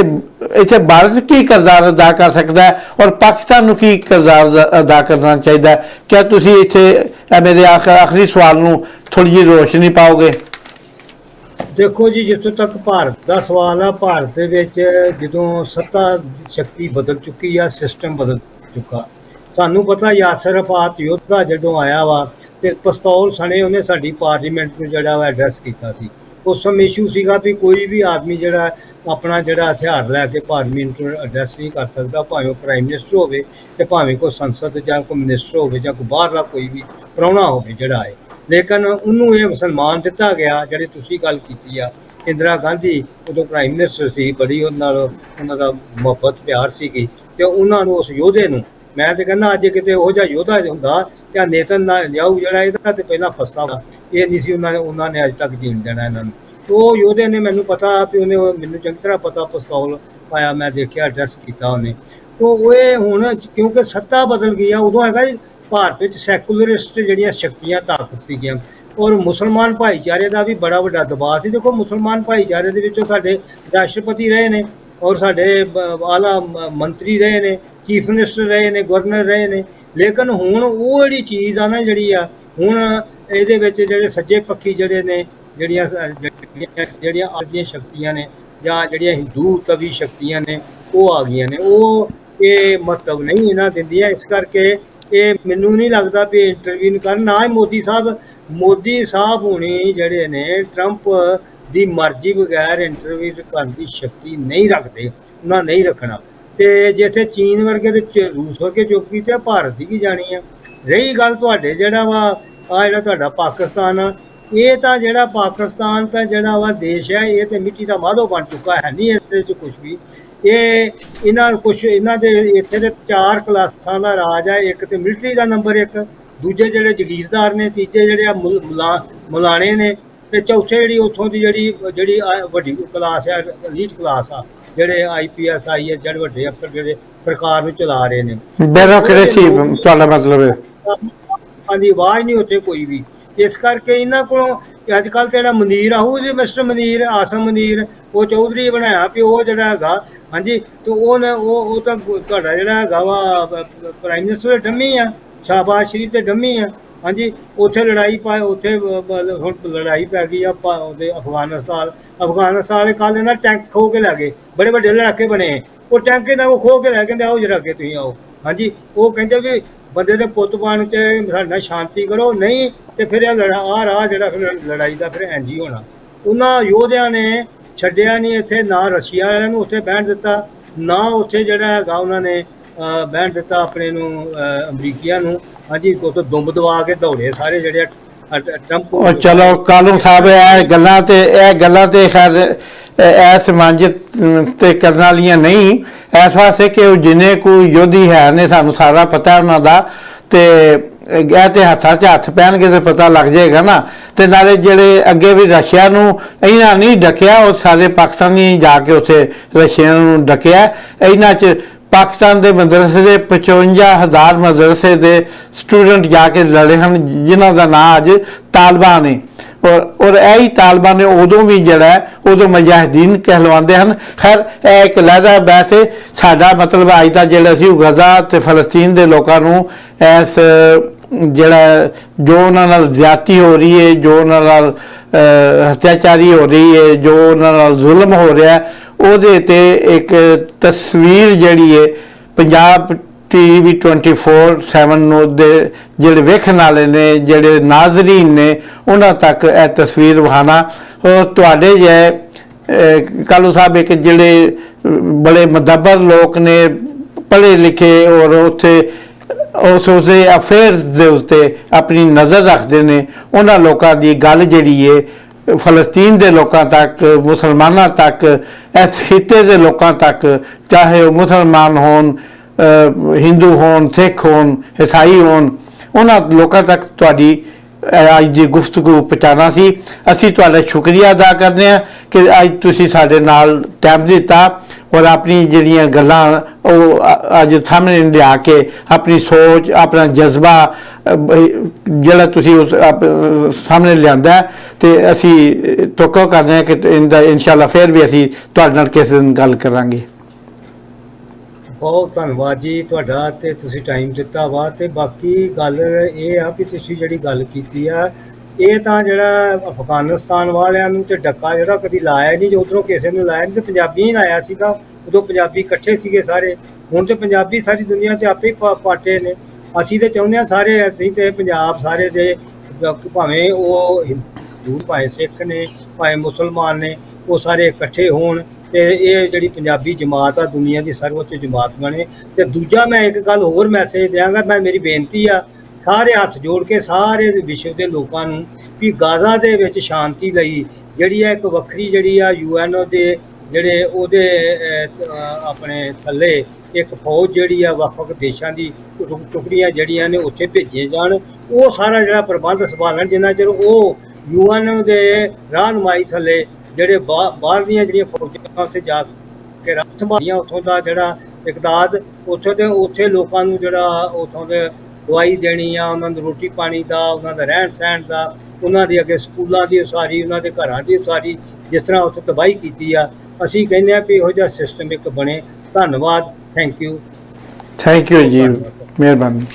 ਇੱਥੇ ਭਾਰਤ ਕੀ ਕਿਰਦਾਰ ਅਦਾ ਕਰ ਸਕਦਾ ਹੈ ਔਰ ਪਾਕਿਸਤਾਨ ਨੂੰ ਕੀ ਕਿਰਦਾਰ ਅਦਾ- ਕਰਨਾ ਚਾਹੀਦਾ ਹੈ? ਕਿਆ ਤੁਸੀਂ ਇੱਥੇ ਮੇਰੇ ਆਖਰੀ ਸਵਾਲ ਨੂੰ ਥੋੜੀ ਜਿਹੀ ਰੋਸ਼ਨੀ ਪਾਓਗੇ? ਦੇਖੋ ਜੀ, ਜਿੱਥੋਂ ਤੱਕ ਭਾਰਤ ਦਾ ਸਵਾਲ ਆ, ਭਾਰਤ ਦੇ ਵਿੱਚ ਜਦੋਂ ਸੱਤਾ ਸ਼ਕਤੀ ਬਦਲ ਚੁੱਕੀ ਆ ਸਿਸਟਮ ਬਦਲ ਚੁੱਕਾ। ਸਾਨੂੰ ਪਤਾ ਯਾਸਰ ਅਫਾਤ ਯੋਧਾ ਜਦੋਂ ਆਇਆ ਵਾ ਤੇ ਪਿਸਤੌਲ ਸਣੇ ਉਹਨੇ ਸਾਡੀ ਪਾਰਲੀਮੈਂਟ ਨੂੰ ਜਿਹੜਾ ਵਾ ਐਡਰੈਸ ਕੀਤਾ ਸੀ। ਉਸ ਸਮੇਂ ਇਸ਼ੂ ਸੀਗਾ ਵੀ ਕੋਈ ਵੀ ਆਦਮੀ ਜਿਹੜਾ ਆਪਣਾ ਜਿਹੜਾ ਹਥਿਆਰ ਲੈ ਕੇ ਪਾਰਲੀਮੈਂਟ ਨੂੰ ਐਡਰੈਸ ਨਹੀਂ ਕਰ ਸਕਦਾ, ਭਾਵੇਂ ਉਹ ਪ੍ਰਾਈਮ ਮਿਨਿਸਟਰ ਹੋਵੇ ਤੇ ਭਾਵੇਂ ਕੋਈ ਸੰਸਦ ਜਾਂ ਕੋਈ ਮਿਨਿਸਟਰ ਹੋਵੇ ਜਾਂ ਕੋਈ ਬਾਹਰਲਾ ਕੋਈ ਵੀ ਪ੍ਰਾਹੁਣਾ ਹੋਵੇ ਜਿਹੜਾ ਹੈ। ਲੇਕਿਨ ਉਹਨੂੰ ਇਹ ਸਨਮਾਨ ਦਿੱਤਾ ਗਿਆ, ਜਿਹੜੀ ਤੁਸੀਂ ਗੱਲ ਕੀਤੀ ਆ, ਇੰਦਰਾ ਗਾਂਧੀ ਉਦੋਂ ਪ੍ਰਾਈਮ ਮਿਨਿਸਟਰ ਸੀ, ਬੜੀ ਉਹਨਾਂ ਨਾਲ ਉਹਨਾਂ ਦਾ ਮੁਹੱਬਤ, ਪਿਆਰ ਸੀਗੀ ਤੇ ਉਹਨਾਂ ਨੂੰ ਉਸ ਯੋਧੇ ਨੂੰ, ਮੈਂ ਤੇ ਕਹਿੰਦਾ ਅੱਜ ਕਿਤੇ ਉਹ ਜਿਹਾ ਯੋਧਾ ਹੁੰਦਾ ਤੇ ਨੇਤਨ ਨਾ ਜਾਊ ਜਿਹੜਾ, ਇਹਦਾ ਤੇ ਪਹਿਲਾਂ ਫਸਦਾ ਵਾ ਇਹ ਨਹੀਂ ਸੀ ਉਹਨਾਂ ਨੇ ਉਹਨਾਂ ਨੇ ਅੱਜ ਤੱਕ ਜੀਣ ਦੇਣਾ ਇਹਨਾਂ ਨੂੰ। ਉਹ ਯੋਧੇ ਨੇ ਮੈਨੂੰ ਪਤਾ ਵੀ ਉਹਨੇ ਮੈਨੂੰ ਚੰਗੀ ਤਰ੍ਹਾਂ ਪਤਾ, ਪਿਸਤੌਲ ਪਾਇਆ, ਮੈਂ ਦੇਖਿਆ ਐਡਰੈਸ ਕੀਤਾ ਉਹਨੇ। ਤੋ ਉਹ ਇਹ ਹੁਣ ਕਿਉਂਕਿ ਸੱਤਾ ਬਦਲ ਗਈ ਆ, ਉਦੋਂ ਹੈਗਾ ਜੀ ਭਾਰਤ ਵਿੱਚ ਸੈਕੂਲਰਿਸਟ ਜਿਹੜੀਆਂ ਸ਼ਕਤੀਆਂ, ਤਾਕਤ ਸੀਗੀਆਂ। ਔਰ ਮੁਸਲਮਾਨ ਭਾਈਚਾਰੇ ਦਾ ਵੀ ਬੜਾ ਵੱਡਾ ਦਬਾਅ ਸੀ। ਦੇਖੋ, ਮੁਸਲਮਾਨ ਭਾਈਚਾਰੇ ਦੇ ਵਿੱਚੋਂ ਸਾਡੇ ਰਾਸ਼ਟਰਪਤੀ ਰਹੇ ਨੇ ਔਰ ਸਾਡੇ ਆਲਾ ਮੰਤਰੀ ਰਹੇ ਨੇ ਚੀਫ ਮਿਨਿਸਟਰ ਰਹੇ ਨੇ ਗਵਰਨਰ ਰਹੇ ਨੇ। ਲੇਕਿਨ ਹੁਣ ਉਹ ਜਿਹੜੀ ਚੀਜ਼ ਆ ਨਾ ਜਿਹੜੀ ਆ, ਹੁਣ ਇਹਦੇ ਵਿੱਚ ਜਿਹੜੇ ਸੱਜੇ ਪੱਖੀ ਜਿਹੜੇ ਨੇ, ਜਿਹੜੀਆਂ ਸ- ਜਿਹੜੀਆਂ ਅੱਜ ਦੀਆਂ ਸ਼ਕਤੀਆਂ ਨੇ ਜਾਂ ਜਿਹੜੀਆਂ ਹਿੰਦੂ ਤਵੀ ਸ਼ਕਤੀਆਂ ਨੇ ਉਹ ਆ ਗਈਆਂ ਨੇ। ਉਹ ਇਹ ਮਹੱਤਵ ਨਹੀਂ ਇਹਨਾਂ ਦਿੰਦੀਆਂ। ਇਸ ਕਰਕੇ ਇਹ ਮੈਨੂੰ ਨਹੀਂ ਲੱਗਦਾ ਵੀ ਇੰਟਰਵਿਊ ਕਰਨ। ਨਾ ਹੀ ਮੋਦੀ ਸਾਹਿਬ ਮੋਦੀ ਸਾਹਿਬ ਹੁਣੀ ਜਿਹੜੇ ਨੇ ਟਰੰਪ ਦੀ ਮਰਜ਼ੀ ਬਗੈਰ ਇੰਟਰਵਿਊ ਕਰਨ ਦੀ ਸ਼ਕਤੀ ਨਹੀਂ ਰੱਖਦੇ। ਉਹਨਾਂ ਨਹੀਂ ਰੱਖਣਾ। ਤੇ ਜਿੱਥੇ ਚੀਨ ਵਰਗੇ ਤੇ ਰੂਸ ਵਰਗੇ ਚੁੱਪ ਕੀਤੇ ਆ, ਭਾਰਤ ਦੀ ਕੀ ਜਾਣੀ ਆ? ਰਹੀ ਗੱਲ ਤੁਹਾਡੇ ਜਿਹੜਾ ਵਾ ਆ ਜਿਹੜਾ ਤੁਹਾਡਾ ਪਾਕਿਸਤਾਨ ਆ ਇਹ ਤਾਂ ਜਿਹੜਾ ਪਾਕਿਸਤਾਨ ਤਾਂ ਜਿਹੜਾ ਵਾ ਦੇਸ਼ ਹੈ ਇਹ ਤੇ ਮਿੱਟੀ ਦਾ ਮਾਧੋ ਬਣ ਚੁੱਕਾ ਹੈ ਨਹੀਂ ਇਹਦੇ ਚ ਕੁਝ ਵੀ। ਇਹ ਇਹਨਾਂ ਕੁਝ ਇਹਨਾਂ ਦੇ ਇੱਥੇ ਦੇ ਚਾਰ ਕਲਾਸਾਂ ਦਾ ਰਾਜ ਹੈ ਇੱਕ ਤੇ ਮਿਲਟਰੀ ਦਾ ਨੰਬਰ ਇੱਕ ਦੂਜੇ ਜਿਹੜੇ ਜਗੀਰਦਾਰ ਨੇ ਤੀਜੇ ਜਿਹੜੇ ਆ ਮੁਲ- ਮੁਲਾ- ਮੁਲਾਣੇ ਨੇ ਤੇ ਚੌਥੇ ਜਿਹੜੀ ਉੱਥੋਂ ਦੀ ਜਿਹੜੀ ਜਿਹੜੀ ਵੱਡੀ ਕਲਾਸ ਹੈ ਲੀਡ ਕਲਾਸ ਆ ਜਿਹੜੇ ਆਈਪੀਐਸ ਆਈਐਸ ਜਿਹੜੇ ਵੱਡੇ ਅਫਸਰ ਜਿਹੜੇ ਸਰਕਾਰ ਨੂੰ ਚਲਾ ਰਹੇ ਨੇ। ਬਿਊਰੋਕ੍ਰੇਸੀ ਤੁਹਾਡਾ ਮਤਲਬ ਹੈ ਲੋਕਾਂ ਦੀ ਆਵਾਜ਼ ਨਹੀਂ ਉੱਥੇ ਕੋਈ ਵੀ। ਇਸ ਕਰਕੇ ਇਹਨਾਂ ਕੋਲੋਂ ਅੱਜ ਕੱਲ ਜਿਹੜਾ ਮਨੀਰ ਆਹੂ ਜੀ ਮਿਸਟਰ ਮਨੀਰ, ਆਸਮ ਮਨੀਰ, ਉਹ ਚੌਧਰੀ ਬਣਾਇਆ ਵੀ ਉਹ ਜਿਹੜਾ ਹੈਗਾ, ਹਾਂਜੀ, ਤੇ ਉਹ ਨੇ, ਉਹ ਉਹ ਤਾਂ ਤੁਹਾਡਾ ਜਿਹੜਾ ਹੈਗਾ ਵਾ ਪ੍ਰਾਈਮ ਮਿਨਿਸਟਰ ਡੰਮੀ ਆ, ਸ਼ਾਬਾਸ਼ ਸ਼ਰੀਫ ਤੇ ਡੰਮੀ ਆ, ਹਾਂਜੀ, ਉੱਥੇ ਲੜਾਈ ਪਾ ਉੱਥੇ ਬ- ਹੁਣ ਲੜਾਈ ਪੈ ਗਈ ਆ ਪਾ- ਉਹਦੇ ਅਫਗਾਨਿਸਤਾਨ ਅਫਗਾਨਿਸਤਾਨ ਵਾਲੇ ਕੱਲ ਇਹਨਾਂ ਟੈਂਕ ਖੋ ਕੇ ਲੈ ਗਏ, ਬੜੇ ਵੱਡੇ ਲੜਾਕੇ ਬਣੇ, ਉਹ ਟੈਂਕੇ ਇਹਨਾਂ ਉਹ ਖੋ ਕੇ ਲੈ ਕਹਿੰਦੇ, ਆਓ ਜਰਾ ਅੱਗੇ ਤੁਸੀਂ ਆਓ, ਹਾਂਜੀ, ਉਹ ਕਹਿੰਦੇ ਵੀ ਬੰਦੇ ਦੇ ਪੁੱਤ ਬਣ ਕੇ ਸਾਡੇ ਨਾਲ ਸ਼ਾਂਤੀ ਕਰੋ ਨਹੀਂ ਤੇ ਫਿਰ ਇਹ ਲੜਾ ਆ ਰਾਹ ਜਿਹੜਾ ਫਿਰ ਲੜਾਈ ਦਾ ਫਿਰ ਇੰਜ ਹੀ ਹੋਣਾ। ਉਹਨਾਂ ਯੋਧਿਆਂ ਨੇ ਛੱਡਿਆ ਨਹੀਂ ਇੱਥੇ ਨਾ ਰਸ਼ੀਆ ਵਾਲਿਆਂ ਨੂੰ ਉੱਥੇ ਬਹਿਣ ਦਿੱਤਾ ਨਾ ਉੱਥੇ ਜਿਹੜਾ ਹੈਗਾ ਉਹਨਾਂ ਨੇ ਅਹ, ਬਹਿਣ ਦਿੱਤਾ ਆਪਣੇ ਨੂੰ ਅਮਰੀਕੀਆਂ ਨੂੰ। ਹਾਂਜੀ ਉੱਥੇ ਦੁੰਬ ਦਵਾ ਕੇ ਦੌੜੇ ਸਾਰੇ ਜਿਹੜੇ ਟਰੰਪ ਚਲੋ ਕਾਲੂ ਸਾਹਿਬ ਇਹ ਗੱਲਾਂ ਤੇ ਇਹ ਗੱਲਾਂ ਤੇ ਖੈਰ ਐਸ ਮੰਜ ਤੇ ਕਰਨ ਵਾਲੀਆਂ ਨਹੀਂ। ਇਸ ਵਾਸਤੇ ਕਿ ਉਹ ਜਿੰਨੇ ਕੋਈ ਯੋਧੀ ਹੈ ਨੇ, ਸਾਨੂੰ ਸਾਰਾ ਪਤਾ ਉਹਨਾਂ ਦਾ। ਤੇ ਇਹ ਤੇ ਹੱਥਾਂ 'ਚ ਹੱਥ ਪੈਣਗੇ ਤੇ ਪਤਾ ਲੱਗ ਜਾਏਗਾ ਨਾ। ਤੇ ਨਾਲੇ ਜਿਹੜੇ ਅੱਗੇ ਵੀ ਰਸ਼ੀਆ ਨੂੰ ਇਹਨਾਂ ਨਹੀਂ ਡਕਿਆ, ਉਹ ਸਾਰੇ ਪਾਕਿਸਤਾਨੀ ਜਾ ਕੇ ਉੱਥੇ ਰਸ਼ੀਆ ਨੂੰ ਡਕਿਆ। ਇਹਨਾਂ 'ਚ ਪਾਕਿਸਤਾਨ ਦੇ ਮਦਰਸੇ ਦੇ 55000 ਮਦਰਸੇ ਦੇ ਸਟੂਡੈਂਟ ਜਾ ਕੇ ਲੜੇ ਹਨ ਜਿਨ੍ਹਾਂ ਦਾ ਨਾਂ ਅੱਜ ਤਾਲਿਬਾਨ ਹੈ ਔਰ ਔਰ ਇਹ ਹੀ ਤਾਲਿਬਾਨ ਨੇ ਉਦੋਂ ਵੀ ਜਿਹੜਾ ਉਦੋਂ ਮਜ਼ਾਹਿਦੀਨ ਕਹਿਲਵਾਉਂਦੇ ਹਨ। ਖੈਰ ਇਹ ਇੱਕ ਲਹਿਦਾ ਬਹਿਸ ਹੈ ਸਾਡਾ ਮਤਲਬ ਅੱਜ ਦਾ ਜਿਹੜਾ ਸੀ ਉਹ ਗਜ਼ਾ ਤੇ ਫਲਸਤੀਨ ਦੇ ਲੋਕਾਂ ਨੂੰ ਇਸ ਜਿਹੜਾ ਜੋ ਉਹਨਾਂ ਨਾਲ ਜ਼ਿਆਤੀ ਹੋ ਰਹੀ ਹੈ ਜੋ ਉਹਨਾਂ ਨਾਲ ਅਹ, ਹੋ ਰਹੀ ਹੈ ਜੋ ਉਹਨਾਂ ਨਾਲ ਜ਼ੁਲਮ ਹੋ ਰਿਹਾ ਹੈ, ਉਹਦੇ ਤੇ ਇੱਕ ਤਸਵੀਰ ਜਿਹੜੀ ਹੈ ਪੰਜਾਬ ਟੀਵੀ 24/7 ਨੂੰ ਦੇ ਜਿਹੜੇ ਵੇਖਣ ਵਾਲੇ ਨੇ, ਜਿਹੜੇ ਨਾਜ਼ਰੀਨ ਨੇ, ਉਹਨਾਂ ਤੱਕ ਇਹ ਤਸਵੀਰ ਵਹਾਣਾ। ਤੁਹਾਡੇ ਜੇ ਕਾਲੂ ਸਾਹਿਬ ਇੱਕ ਜਿਹੜੇ ਬੜੇ ਮਦਬਰ ਲੋਕ ਨੇ, ਪੜ੍ਹੇ ਲਿਖੇ ਔਰ ਉੱਥੇ, ਉਸ, ਉਸੇ ਅਫੇਅਰਸ ਦੇ ਉੱਤੇ ਆਪਣੀ ਨਜ਼ਰ ਰੱਖਦੇ ਨੇ, ਉਹਨਾਂ ਲੋਕਾਂ ਦੀ ਗੱਲ ਜਿਹੜੀ ਹੈ ਫਲਸਤੀਨ ਦੇ ਲੋਕਾਂ ਤੱਕ, ਮੁਸਲਮਾਨਾਂ ਤੱਕ, ਇਸ ਖਿੱਤੇ ਦੇ ਲੋਕਾਂ ਤੱਕ, ਚਾਹੇ ਉਹ ਮੁਸਲਮਾਨ ਹੋਣ ਹਿੰਦੂ ਹੋਣ, ਸਿੱਖ ਹੋਣ, ਈਸਾਈ ਹੋਣ, ਉਹਨਾਂ ਲੋਕਾਂ ਤੱਕ ਤੁਹਾਡੀ ਅੱਜ ਦੀ ਗੁਫ਼ਤਗੂ ਪਹੁੰਚਾਉਣਾ ਸੀ। ਅਸੀਂ ਤੁਹਾਡਾ ਸ਼ੁਕਰੀਆ ਅਦਾ ਕਰਦੇ ਹਾਂ ਕਿ ਅੱਜ ਤੁਸੀਂ ਸਾਡੇ ਨਾਲ ਟਾਈਮ ਦਿੱਤਾ। ਔਰ ਆਪਣੀ ਜਿਹੜੀਆਂ ਗੱਲਾਂ ਉਹ ਅੱਜ ਸਾਹਮਣੇ ਲਿਆ ਕੇ ਆਪਣੀ ਸੋਚ ਆਪਣਾ ਜਜ਼ਬਾ ਜਿਹੜਾ ਤੁਸੀਂ ਉਸ ਸਾਹਮਣੇ ਲਿਆਂਦਾ ਹੈ ਤੇ ਅਸੀਂ ਅ, ਤੋਕਾ ਕਰਦੇ ਹਾਂ ਕਿ ਇਹਦਾ ਇਨਸ਼ਾਅੱਲਾ ਫਿਰ ਵੀ ਅਸੀਂ ਤੁਹਾਡੇ ਨਾਲ ਕਿਸੇ ਦਿਨ ਗੱਲ ਕਰਾਂਗੇ। ਬਹੁਤ ਧੰਨਵਾਦ ਜੀ ਤੁਹਾਡਾ ਤੇ ਤੁਸੀਂ ਟਾਈਮ ਦਿੱਤਾ ਵਾ ਤੇ ਬਾਕੀ ਗੱਲ ਇਹ ਆ ਵੀ ਤੁਸੀਂ ਜਿਹੜੀ ਗੱਲ ਕੀਤੀ ਆ ਇਹ ਤਾਂ ਜਿਹੜਾ ਅਫਗਾਨਿਸਤਾਨ ਵਾਲਿਆਂ ਨੂੰ ਤੇ ਡੱਕਾ ਜਿਹੜਾ ਕਦੀ ਲਾਇਆ ਨਹੀਂ, ਜੋ ਉਧਰੋਂ ਕਿਸੇ ਨੂੰ ਲਾਇਆ ਨਹੀਂ, ਤੇ ਪੰਜਾਬੀ ਹੀ ਲਾਇਆ ਸੀਗਾ, ਉਦੋਂ ਪੰਜਾਬੀ ਇਕੱਠੇ ਸੀਗੇ ਸਾਰੇ। ਹੁਣ ਤੇ ਪੰਜਾਬੀ ਸਾਰੀ ਦੁਨੀਆ ਤੇ ਆਪੇ ਹੀ ਪਾ- ਪਾਟੇ ਨੇ। ਅਸੀਂ ਤੇ ਚਾਹੁੰਦੇ ਆ ਸਾਰੇ, ਅਸੀਂ ਤੇ ਪੰਜਾਬ ਸਾਰੇ ਦੇ, ਭਾਵੇਂ ਉਹ ਹਿੰਦੂ ਭਾਵੇਂ ਸਿੱਖ ਨੇ, ਭਾਵੇਂ ਮੁਸਲਮਾਨ ਨੇ, ਉਹ ਸਾਰੇ ਇਕੱਠੇ ਹੋਣ ਤੇ ਇਹ ਜਿਹੜੀ ਪੰਜਾਬੀ ਜਮਾਤ ਆ, ਦੁਨੀਆ ਦੀ ਸਰਵਉੱਚ ਜਮਾਤ ਬਣੇ। ਤੇ ਦੂਜਾ ਮੈਂ ਇੱਕ ਗੱਲ ਹੋਰ ਮੈਸੇਜ ਦਿਆਂਗਾ, ਮੈਂ, ਮੇਰੀ ਬੇਨਤੀ ਆ ਸਾਰੇ ਹੱਥ ਜੋੜ ਕੇ ਸਾਰੇ ਵਿਸ਼ਵ ਦੇ ਲੋਕਾਂ ਨੂੰ ਵੀ ਗਾਜ਼ਾ ਦੇ ਵਿੱਚ ਸ਼ਾਂਤੀ ਲਈ ਜਿਹੜੀ ਆ ਇੱਕ ਵੱਖਰੀ ਜਿਹੜੀ ਆ ਯੂਐਨਓ ਦੇ ਜਿਹੜੇ ਉਹਦੇ ਆਪਣੇ ਥੱਲੇ ਇੱਕ ਫੌਜ ਜਿਹੜੀ ਆ ਵੱਖ-ਵੱਖ ਦੇਸ਼ਾਂ ਦੀ ਟੁਕੜੀਆਂ ਜਿਹੜੀਆਂ ਨੇ ਉੱਥੇ ਭੇਜੀਆਂ ਜਾਣ, ਉਹ ਸਾਰਾ ਜਿਹੜਾ ਪ੍ਰਬੰਧ ਸੰਭਾਲਣ ਜਿੰਨਾ ਚਿਰ ਉਹ ਯੂਐਨ ਦੇ ਰਾਹਨਮਾਈ ਥੱਲੇ ਜਿਹੜੇ ਬਾ- ਬਾਹਰਲੀਆਂ ਜਿਹੜੀਆਂ ਫੌਜਾਂ ਉੱਥੇ ਜਾ ਕੇ ਰੱਖ ਸੰਭਾਲੀਆਂ, ਉੱਥੋਂ ਦਾ ਜਿਹੜਾ ਇਕਦਾਦ, ਉੱਥੇ ਦੇ, ਉੱਥੇ ਲੋਕਾਂ ਨੂੰ ਜਿਹੜਾ ਉੱਥੋਂ ਦੇ ਦਵਾਈ ਦੇਣੀ ਆ, ਉਹਨਾਂ ਨੂੰ ਰੋਟੀ ਪਾਣੀ ਦਾ, ਉਹਨਾਂ ਦਾ ਰਹਿਣ ਸਹਿਣ ਦਾ, ਉਹਨਾਂ ਦੇ ਅੱਗੇ ਸਕੂਲਾਂ ਦੀ ਉਸਾਰੀ, ਉਹਨਾਂ ਦੇ ਘਰਾਂ ਦੀ ਉਸਾਰੀ, ਜਿਸ ਤਰ੍ਹਾਂ ਉੱਥੇ ਤਬਾਹੀ ਕੀਤੀ ਆ, ਅਸੀਂ ਕਹਿੰਦੇ ਆ ਵੀ ਇਹੋ ਜਿਹਾ ਸਿਸਟਮ ਇੱਕ ਬਣੇ। ਧੰਨਵਾਦ ਥੈਂਕ ਯੂ ਥੈਂਕ ਯੂ ਜੀ ਮਿਹਰਬਾਨੀ।